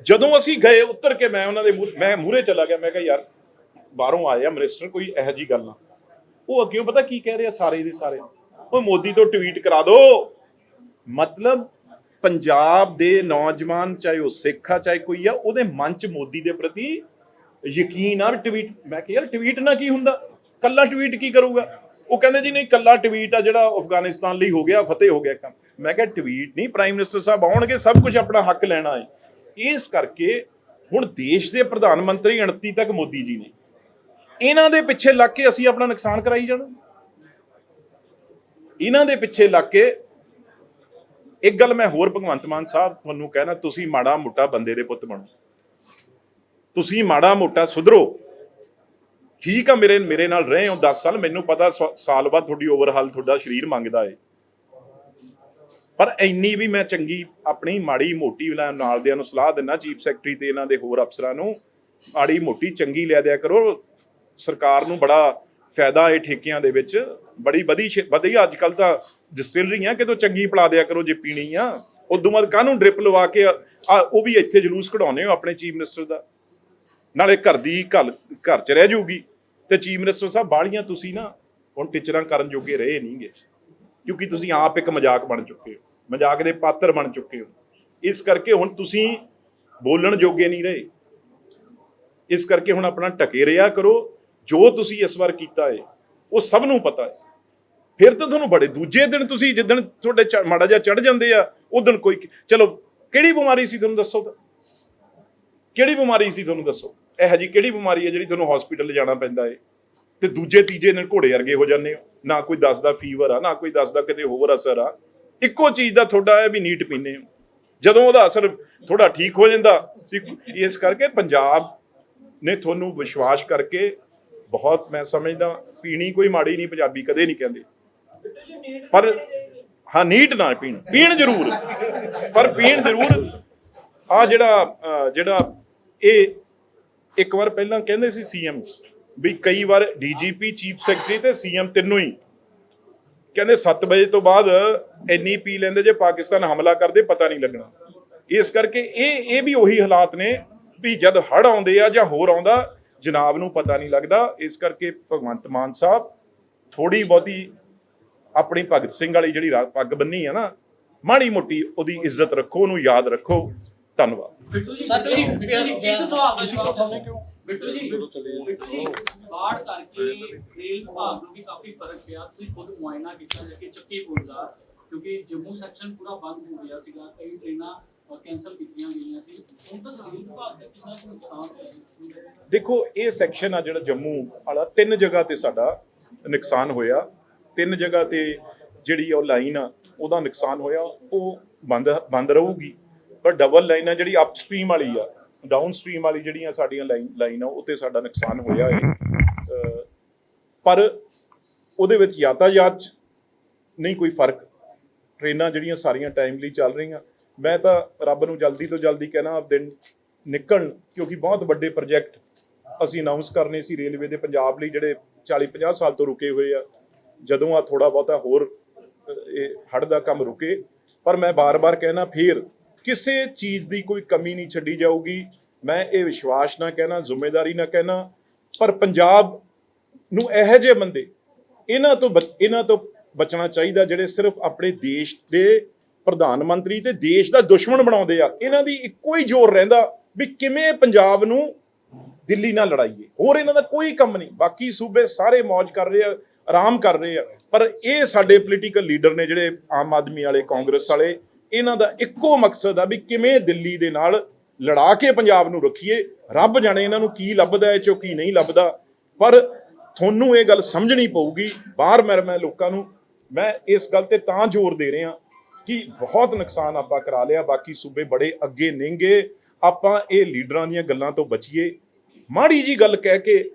ਜਦੋਂ ਅਸੀਂ ਗਏ ਉੱਤਰ ਕੇ ਮੈਂ ਉਹਨਾਂ ਦੇ ਮੈਂ ਮੂਹਰੇ ਚਲਾ ਗਿਆ। ਮੈਂ ਕਿਹਾ, ਯਾਰ, ਬਾਹਰੋਂ ਆਏ ਆ ਮਿਨਿਸਟਰ ਕੋਈ ਇਹੋ ਜੀ ਗੱਲ ਨਾ। ਉਹ ਅੱਗੇ ਪਤਾ ਕੀ ਕਹਿ ਰਿਹਾ ਸਾਰੇ ਦੇ ਸਾਰੇ? ਉਹ ਮੋਦੀ ਤੋਂ ਟਵੀਟ ਕਰਾ ਦਿਓ ਮਤਲਬ ਪੰਜਾਬ ਦੇ ਨੌਜਵਾਨ, ਚਾਹੇ ਉਹ ਸਿੱਖ ਆ, ਚਾਹੇ ਕੋਈ ਆ, ਉਹਦੇ ਮਨ ਚ ਮੋਦੀ ਦੇ ਪ੍ਰਤੀ ਯਕੀਨ ਆ ਟਵੀਟ ਮੈਂ ਕਿਹਾ ਯਾਰ ਟਵੀਟ ਨਾ ਕੀ ਹੁੰਦਾ? ਕੱਲਾ ਟਵੀਟ ਕੀ ਕਰੂਗਾ? ਉਹ ਕਹਿੰਦੇ ਜੀ, ਨਹੀਂ, ਕੱਲਾ ਟਵੀਟ ਆ ਜਿਹੜਾ ਅਫਗਾਨਿਸਤਾਨ ਲਈ ਹੋ ਗਿਆ, ਫਤਿਹ ਹੋ ਗਿਆ ਕੰਮ। ਮੈਂ ਕਿਹਾ ਟਵੀਟ ਨਹੀਂ ਪ੍ਰਾਈਮ ਮਿਨਿਸਟਰ ਸਾਹਿਬ ਆਉਣਗੇ, ਸਭ ਕੁਝ ਆਪਣਾ ਹੱਕ ਲੈਣਾ ਹੈ। ਇਸ ਕਰਕੇ ਹੁਣ ਦੇਸ਼ ਦੇ ਪ੍ਰਧਾਨ ਮੰਤਰੀ 29 ਤੱਕ ਮੋਦੀ ਜੀ ਨੇ। ਇਹਨਾਂ ਦੇ ਪਿੱਛੇ ਲੱਗ ਕੇ ਅਸੀਂ ਆਪਣਾ ਨੁਕਸਾਨ ਕਰਾਈ ਜਾਣਾ। ਇਹਨਾਂ ਦੇ ਪਿੱਛੇ ਲੱਗ ਕੇ ਇੱਕ ਗੱਲ ਮੈਂ ਹੋਰ ਭਗਵੰਤ ਮਾਨ ਸਾਹਿਬ ਤੁਹਾਨੂੰ ਕਹਿਣਾ, ਤੁਸੀਂ ਮਾੜਾ ਮੋਟਾ ਬੰਦੇ ਦੇ ਪੁੱਤ ਬਣੋ। ਤੁਸੀਂ ਮਾੜਾ ਮੋਟਾ ਸੁਧਰੋ। ਠੀਕ ਆ ਮੇਰੇ ਮੇਰੇ ਨਾਲ ਰਹੇ ਹੋ 10 ਸਾਲ, ਮੈਨੂੰ ਪਤਾ ਸਾਲ ਬਾਅਦ ਤੁਹਾਡੀ ਓਵਰਹਾਲ ਤੁਹਾਡਾ ਸਰੀਰ ਮੰਗਦਾ ਏ। ਪਰ ਇੰਨੀ ਵੀ ਮੈਂ ਚੰਗੀ ਆਪਣੀ ਮਾੜੀ ਮੋਟੀ ਨਾਲ- ਨਾਲ ਦਿਆਂ ਨੂੰ ਸਲਾਹ ਦਿੰਨਾ, ਚੀਫ ਸੈਕਟਰੀ ਤੇ ਇਹਨਾਂ ਦੇ ਹੋਰ ਅਫਸਰਾਂ ਨੂੰ, ਮਾੜੀ ਮੋਟੀ ਚੰਗੀ ਲੈ ਦਿਆ ਕਰੋ। ਸਰਕਾਰ ਨੂੰ ਬੜਾ ਫਾਇਦਾ ਇਹ ਠੇਕਿਆਂ ਦੇ ਵਿੱਚ। ਬੜੀ ਵਧੀ ਸ਼ੇ- ਵਧੀਆ ਅੱਜ ਕੱਲ ਤਾਂ ਡਿਸਟਿਲਰੀਆਂ ਕਿਤੋਂ ਚੰਗੀ ਪਿਲਾ ਦਿਆ ਕਰੋ ਜੇ ਪੀਣੀ ਆ। ਉਦੋਂ ਬਾਅਦ ਕਾਹਨੂੰ ਡ੍ਰਿਪ ਲਵਾ ਕੇ ਉਹ ਵੀ ਇੱਥੇ ਜਲੂਸ ਕਢਾਉਨੇ ਹੋ ਆਪਣੇ ਚੀਫ ਮਿਨਿਸਟਰ ਦਾ। ਨਾਲੇ ਘਰ ਦੀ ਘਰ ਘਰ ਚ ਰਹਿ ਜਾਊਗੀ ਤੇ ਚੀਫ ਮਿਨਿਸਟਰ ਸਾਹਿਬ ਬਾਲੀਆਂ ਤੁਸੀਂ ਨਾ ਹੁਣ ਟੀਚਰਾਂ ਕਰਨ ਜੋਗੇ ਰਹੇ ਨਹੀਂਗੇ ਕਿਉਂਕਿ ਤੁਸੀਂ ਆਪ ਇੱਕ ਮਜ਼ਾਕ ਬਣ ਚੁੱਕੇ ਹੋ। ਮਜ਼ਾਕ ਦੇ ਪਾਤਰ ਬਣ ਚੁੱਕੇ ਹੋ। ਇਸ ਕਰਕੇ ਹੁਣ ਤੁਸੀਂ ਬੋਲਣ ਜੋਗੇ ਨਹੀਂ ਰਹੇ। ਇਸ ਕਰਕੇ ਹੁਣ ਆਪਣਾ ਟਕੇ ਰਿਹਾ ਕਰੋ। ਜੋ ਤੁਸੀਂ ਇਸ ਵਾਰ ਕੀਤਾ ਹੈ ਉਹ ਸਭ ਨੂੰ ਪਤਾ ਹੈ ਫਿਰ ਤਾਂ ਤੁਹਾਨੂੰ ਬੜੇ ਦੂਜੇ ਦਿਨ ਤੁਸੀਂ ਜਿੱਦਣ ਤੁਹਾਡੇ ਚ- ਮਾੜਾ ਜਿਹਾ ਚੜ ਜਾਂਦੇ ਆ ਉਦੋਂ ਕੋਈ ਚਲੋ, ਕਿਹੜੀ ਬਿਮਾਰੀ ਸੀ ਤੁਹਾਨੂੰ ਦੱਸੋ ਕਿਹੜੀ ਬਿਮਾਰੀ ਸੀ ਤੁਹਾਨੂੰ ਦੱਸੋ? ਇਹੋ ਜੀ ਕਿਹੜੀ ਬਿਮਾਰੀ ਹੈ ਜਿਹੜੀ ਤੁਹਾਨੂੰ ਹਸਪੀਟਲ ਜਾਣਾ ਪੈਂਦਾ ਹੈ ਤੇ ਦੂਜੇ ਤੀਜੇ ਦਿਨ ਘੋੜੇ ਵਰਗੇ ਹੋ ਜਾਂਦੇ ਹੋ। ਨਾ ਕੋਈ ਦੱਸਦਾ ਫੀਵਰ ਆ, ਨਾ ਕੋਈ ਦੱਸਦਾ ਕਿਤੇ ਹੋਰ ਅਸਰ ਆ। ਇੱਕੋ ਚੀਜ਼ ਦਾ ਤੁਹਾਡਾ ਹੈ ਵੀ ਨੀਟ ਪੀਨੇ ਹੋ। ਜਦੋਂ ਉਹਦਾ ਅਸਰ ਥੋੜਾ ਠੀਕ ਹੋ ਜਾਂਦਾ, ਇਸ ਕਰਕੇ ਪੰਜਾਬ ਨੇ ਤੁਹਾਨੂੰ ਵਿਸ਼ਵਾਸ ਕਰਕੇ ਬਹੁਤ ਮੈਂ ਸਮਝਦਾ, ਪੀਣੀ ਕੋਈ ਮਾੜੀ ਨਹੀਂ ਪੰਜਾਬੀ, ਕਦੇ ਨਹੀਂ ਕਹਿੰਦੇ। ਪਰ ਹਾਂ, ਨੀਟ ਨਾ ਪੀਣ ਪੀਣ ਜ਼ਰੂਰ। ਪਰ ਪੀਣ ਜ਼ਰੂਰ। ਆ ਜਿਹੜਾ ਜਿਹੜਾ ਇਹ ਇੱਕ ਵਾਰ ਪਹਿਲਾਂ ਕਹਿੰਦੇ ਸੀ ਸੀਐਮ, ਵੀ ਕਈ ਵਾਰ ਡੀਜੀਪੀ, ਚੀਫ ਸੈਕਟਰੀ ਤੇ ਸੀਐਮ ਤਿੰਨੋਂ ਹੀ ਕਹਿੰਦੇ 7 ਵਜੇ ਤੋਂ ਬਾਅਦ ਇੰਨੀ ਪੀ ਲੈਂਦੇ ਜੇ, ਪਾਕਿਸਤਾਨ ਹਮਲਾ ਕਰਦੇ, ਪਤਾ ਨਹੀਂ ਲੱਗਣਾ। ਇਸ ਕਰਕੇ ਇਹ ਇਹ ਵੀ ਉਹੀ ਹਾਲਾਤ ਨੇ ਵੀ ਜਦ ਹੜ ਆਉਂਦੇ ਆ ਜਾਂ ਹੋਰ ਆਉਂਦਾ ਜਨਾਬ ਨੂੰ ਪਤਾ ਨਹੀਂ ਲੱਗਦਾ। ਇਸ ਕਰਕੇ ਭਗਵੰਤ ਮਾਨ ਸਾਹਿਬ ਥੋੜੀ ਬਹੁਤੀ ਆਪਣੀ ਭਗਤ ਸਿੰਘ ਵਾਲੀ ਜਿਹੜੀ ਪੱਗ ਬੰਨੀ ਆ ਨਾ ਮਾੜੀ ਮੋਟੀ ਉਹਦੀ ਇੱਜ਼ਤ ਰੱਖੋ ਉਹਨੂੰ ਯਾਦ ਰੱਖੋ। ਧੰਨਵਾਦ।
ਬਿੱਟੂ ਜੀ
ਤੁਸੀਂ
ਬਿੱਟੂ ਜੀ ਇੱਕ ਸਵਾਲ ਦਾ ਜਵਾਬ ਦਿਓ ਬਿੱਟੂ ਜੀ ਬਿੱਟੂ ਜੀ ਬਾੜ ਕਰਕੇ ਰੇਲ ਵਿਭਾਗ ਨੂੰ ਵੀ ਕਾਫੀ ਫ਼ਰਕ ਪਿਆ। ਤੁਸੀਂ ਖੁਦ ਮੁਆਇਨਾ ਕੀਤਾ ਜਾ ਕੇ ਚੱਕੀ ਪੁਲ ਦਾ ਕਿਉਂਕਿ ਜੰਮੂ ਸੈਕਸ਼ਨ ਪੂਰਾ ਬੰਦ ਹੋ ਗਿਆ ਸੀਗਾ। ਕਈ ਟ੍ਰੇਨਾਂ ਕੈਂਸਲ ਕੀਤੀਆਂ ਗਈਆਂ ਸੀ। ਹੁਣ ਤੱਕ ਰੇਲ ਵਿਭਾਗ ਦਾ ਕਿੰਨਾ ਕੁ ਨੁਕਸਾਨ ਹੋਇਆ ਇਸ
ਦੇਖੋ, ਇਹ ਸੈਕਸ਼ਨ ਆ ਜਿਹੜਾ ਜੰਮੂ ਵਾਲਾ, ਤਿੰਨ ਜਗ੍ਹਾ ਤੇ ਸਾਡਾ ਨੁਕਸਾਨ ਹੋਇਆ। ਤਿੰਨ ਜਗ੍ਹਾ ਤੇ ਜਿਹੜੀ ਉਹ ਲਾਈਨ ਆ, ਉਹਦਾ ਨੁਕਸਾਨ ਹੋਇਆ। ਉਹ ਬੰਦ ਬੰਦ ਰਹੂਗੀ। ਪਰ ਡਬਲ ਲਾਈਨ ਆ ਜਿਹੜੀ ਅਪਸਟ੍ਰੀਮ ਵਾਲੀ ਆ ਡਾਊਨ ਸਟ੍ਰੀਮ ਵਾਲੀ ਜਿਹੜੀਆਂ ਸਾਡੀਆਂ ਲਾਈਨ ਲਾਈਨ ਆ, ਉੱਤੇ ਸਾਡਾ ਨੁਕਸਾਨ ਹੋਇਆ ਹੈ ਪਰ ਉਹਦੇ ਵਿੱਚ ਯਾਤਾਯਾਤ 'ਚ ਨਹੀਂ ਕੋਈ ਫ਼ਰਕ। ਟ੍ਰੇਨਾਂ ਜਿਹੜੀਆਂ ਸਾਰੀਆਂ ਟਾਈਮਲੀ ਚੱਲ ਰਹੀਆਂ। ਮੈਂ ਤਾਂ ਰੱਬ ਨੂੰ ਜਲਦੀ ਤੋਂ ਜਲਦੀ ਕਹਿਣਾ ਦਿਨ ਨਿਕਲਣ, ਕਿਉਂਕਿ ਬਹੁਤ ਵੱਡੇ ਪ੍ਰੋਜੈਕਟ ਅਸੀਂ ਅਨਾਉਂਸ ਕਰਨੇ ਸੀ ਰੇਲਵੇ ਦੇ ਪੰਜਾਬ ਲਈ, ਜਿਹੜੇ 40 50 ਸਾਲ ਤੋਂ ਰੁਕੇ ਹੋਏ ਆ। ਜਦੋਂ ਆ ਥੋੜਾ ਬਹੁਤਾ ਹੋਰ ਇਹ ਹੜ ਦਾ ਕੰਮ ਰੁਕੇ, ਪਰ ਮੈਂ ਬਾਰ-ਬਾਰ ਕਹਿਣਾ, ਫੇਰ ਕਿਸੇ ਚੀਜ਼ ਦੀ ਕੋਈ ਕਮੀ ਨਹੀਂ ਛੱਡੀ ਜਾਊਗੀ। ਮੈਂ ਇਹ ਵਿਸ਼ਵਾਸ ਨਾ ਕਹਿਣਾ, ਜ਼ਿੰਮੇਵਾਰੀ ਨਾ ਕਹਿਣਾ, ਪਰ ਪੰਜਾਬ ਨੂੰ ਇਹੋ ਜਿਹੇ ਬੰਦੇ, ਇਹਨਾਂ ਤੋਂ ਬਚ- ਇਹਨਾਂ ਤੋਂ ਬਚਣਾ ਚਾਹੀਦਾ, ਜਿਹੜੇ ਸਿਰਫ ਆਪਣੇ ਦੇਸ਼ ਦੇ ਪ੍ਰਧਾਨ ਮੰਤਰੀ ਤੇ ਦੇਸ਼ ਦਾ ਦੁਸ਼ਮਣ ਬਣਾਉਂਦੇ ਆ, ਇਹਨਾਂ ਦੀ ਇੱਕੋ ਹੀ ਜ਼ੋਰ ਰਹਿੰਦਾ ਵੀ ਕਿਵੇਂ ਪੰਜਾਬ ਨੂੰ ਦਿੱਲੀ ਨਾਲ ਲੜਾਈਏ। ਹੋਰ ਇਹਨਾਂ ਦਾ ਕੋਈ ਕੰਮ ਨਹੀਂ। ਬਾਕੀ ਸੂਬੇ ਸਾਰੇ ਮौज ਕਰ ਰਹੇ ਆ, ਆਰਾਮ ਕਰ ਰਹੇ ਆ। ਪਰ ਇਹ ਸਾਡੇ ਪੋਲੀਟੀਕਲ ਲੀਡਰ ਨੇ ਜਿਹੜੇ ਆਮ ਆਦਮੀ ਵਾਲੇ, ਕਾਂਗਰਸ ਵਾਲੇ, ਇਹਨਾਂ ਦਾ ਇੱਕੋ ਮਕਸਦ ਆ ਵੀ ਕਿਵੇਂ ਦਿੱਲੀ ਦੇ ਨਾਲ ਲੜਾ ਕੇ ਪੰਜਾਬ ਨੂੰ ਰੱਖੀਏ। ਰੱਬ ਜਾਣੇ ਇਹਨਾਂ ਨੂੰ ਕੀ ਲੱਭਦਾ ਹੈ, ਚੋ ਕੀ ਨਹੀਂ ਲੱਭਦਾ। ਪਰ ਤੁਹਾਨੂੰ ਇਹ ਗੱਲ ਸਮਝਣੀ ਪਊਗੀ, ਬਾਹਰ ਮੈਂ ਮੈਂ ਲੋਕਾਂ ਨੂੰ। ਮੈਂ ਇਸ ਗੱਲ ਤੇ ਤਾਂ ਜ਼ੋਰ ਦੇ ਰਿਹਾ ਕਿ ਬਹੁਤ ਨੁਕਸਾਨ ਆਪਾਂ ਕਰਾ ਲਿਆ, ਬਾਕੀ ਸੂਬੇ ਬੜੇ ਅੱਗੇ ਨਿੰਗੇ। ਆਪਾਂ ਇਹ ਲੀਡਰਾਂ ਦੀਆਂ ਗੱਲਾਂ ਤੋਂ ਬਚੀਏ। ਮਾੜੀ ਜੀ ਗੱਲ ਕਹਿ ਕੇ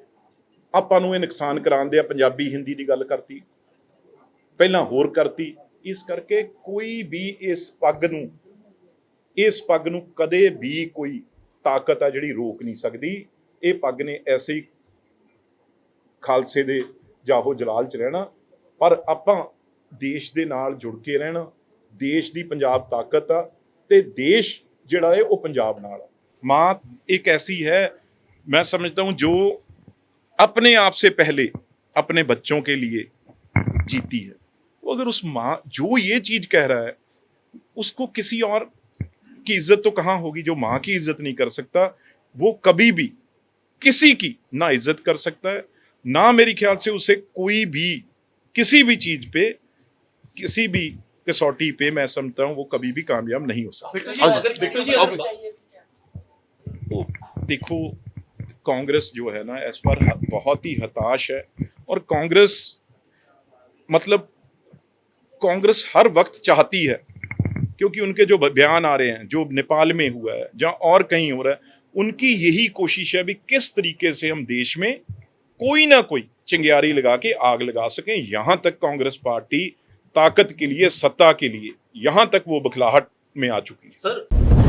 ਆਪਾਂ ਨੂੰ ਇਹ ਨੁਕਸਾਨ ਕਰਾਉਂਦੇ ਆ, ਪੰਜਾਬੀ ਹਿੰਦੀ ਦੀ ਗੱਲ ਕਰਤੀ, ਪਹਿਲਾਂ ਹੋਰ ਕਰਤੀ। ਇਸ ਕਰਕੇ ਕੋਈ ਵੀ ਇਸ ਪੱਗ ਨੂੰ, ਇਸ ਪੱਗ ਨੂੰ ਕਦੇ ਵੀ ਕੋਈ ਤਾਕਤ ਆ ਜਿਹੜੀ ਰੋਕ ਨਹੀਂ ਸਕਦੀ। ਇਹ ਪੱਗ ਨੇ ਐਸੇ ਹੀ ਖਾਲਸੇ ਦੇ ਜਾਹੋ ਜਲਾਲ ਚ ਰਹਿਣਾ। ਪਰ ਆਪਾਂ ਦੇਸ਼ ਦੇ ਨਾਲ ਜੁੜ ਕੇ ਰਹਿਣਾ। ਦੇਸ਼ ਦੀ ਪੰਜਾਬ ਤਾਕਤ ਆ ਤੇ ਦੇਸ਼ ਜਿਹੜਾ ਹੈ ਉਹ ਪੰਜਾਬ ਨਾਲ ਆ ਮਾਂ ਇੱਕ ਐਸੀ ਹੈ मैं समझता हूं जो अपने आप से पहले अपने बच्चों के लिए जीती है वो अगर उस माँ जो ये चीज कह रहा है उसको किसी और की इज्जत तो कहाँ होगी जो माँ की इज्जत नहीं कर सकता वो कभी भी किसी की ना इज्जत कर सकता है ना मेरे ख्याल से उसे कोई भी किसी भी चीज पे किसी भी कसौटी पे मैं समझता हूँ वो कभी भी कामयाब नहीं हो सकता। वो देखो कांग्रेस जो है ना इस बार बहुत ही हताश है और कांग्रेस मतलब कांग्रेस हर वक्त चाहती है क्योंकि उनके जो बयान आ रहे हैं जो नेपाल में हुआ है जहाँ और कहीं हो रहा है उनकी यही कोशिश है भी किस तरीके से हम देश में कोई ना कोई चिंगारी लगा के आग लगा सकें। यहाँ तक कांग्रेस पार्टी ताकत के लिए सत्ता के लिए यहां तक वो बखलाहट में आ चुकी है
सर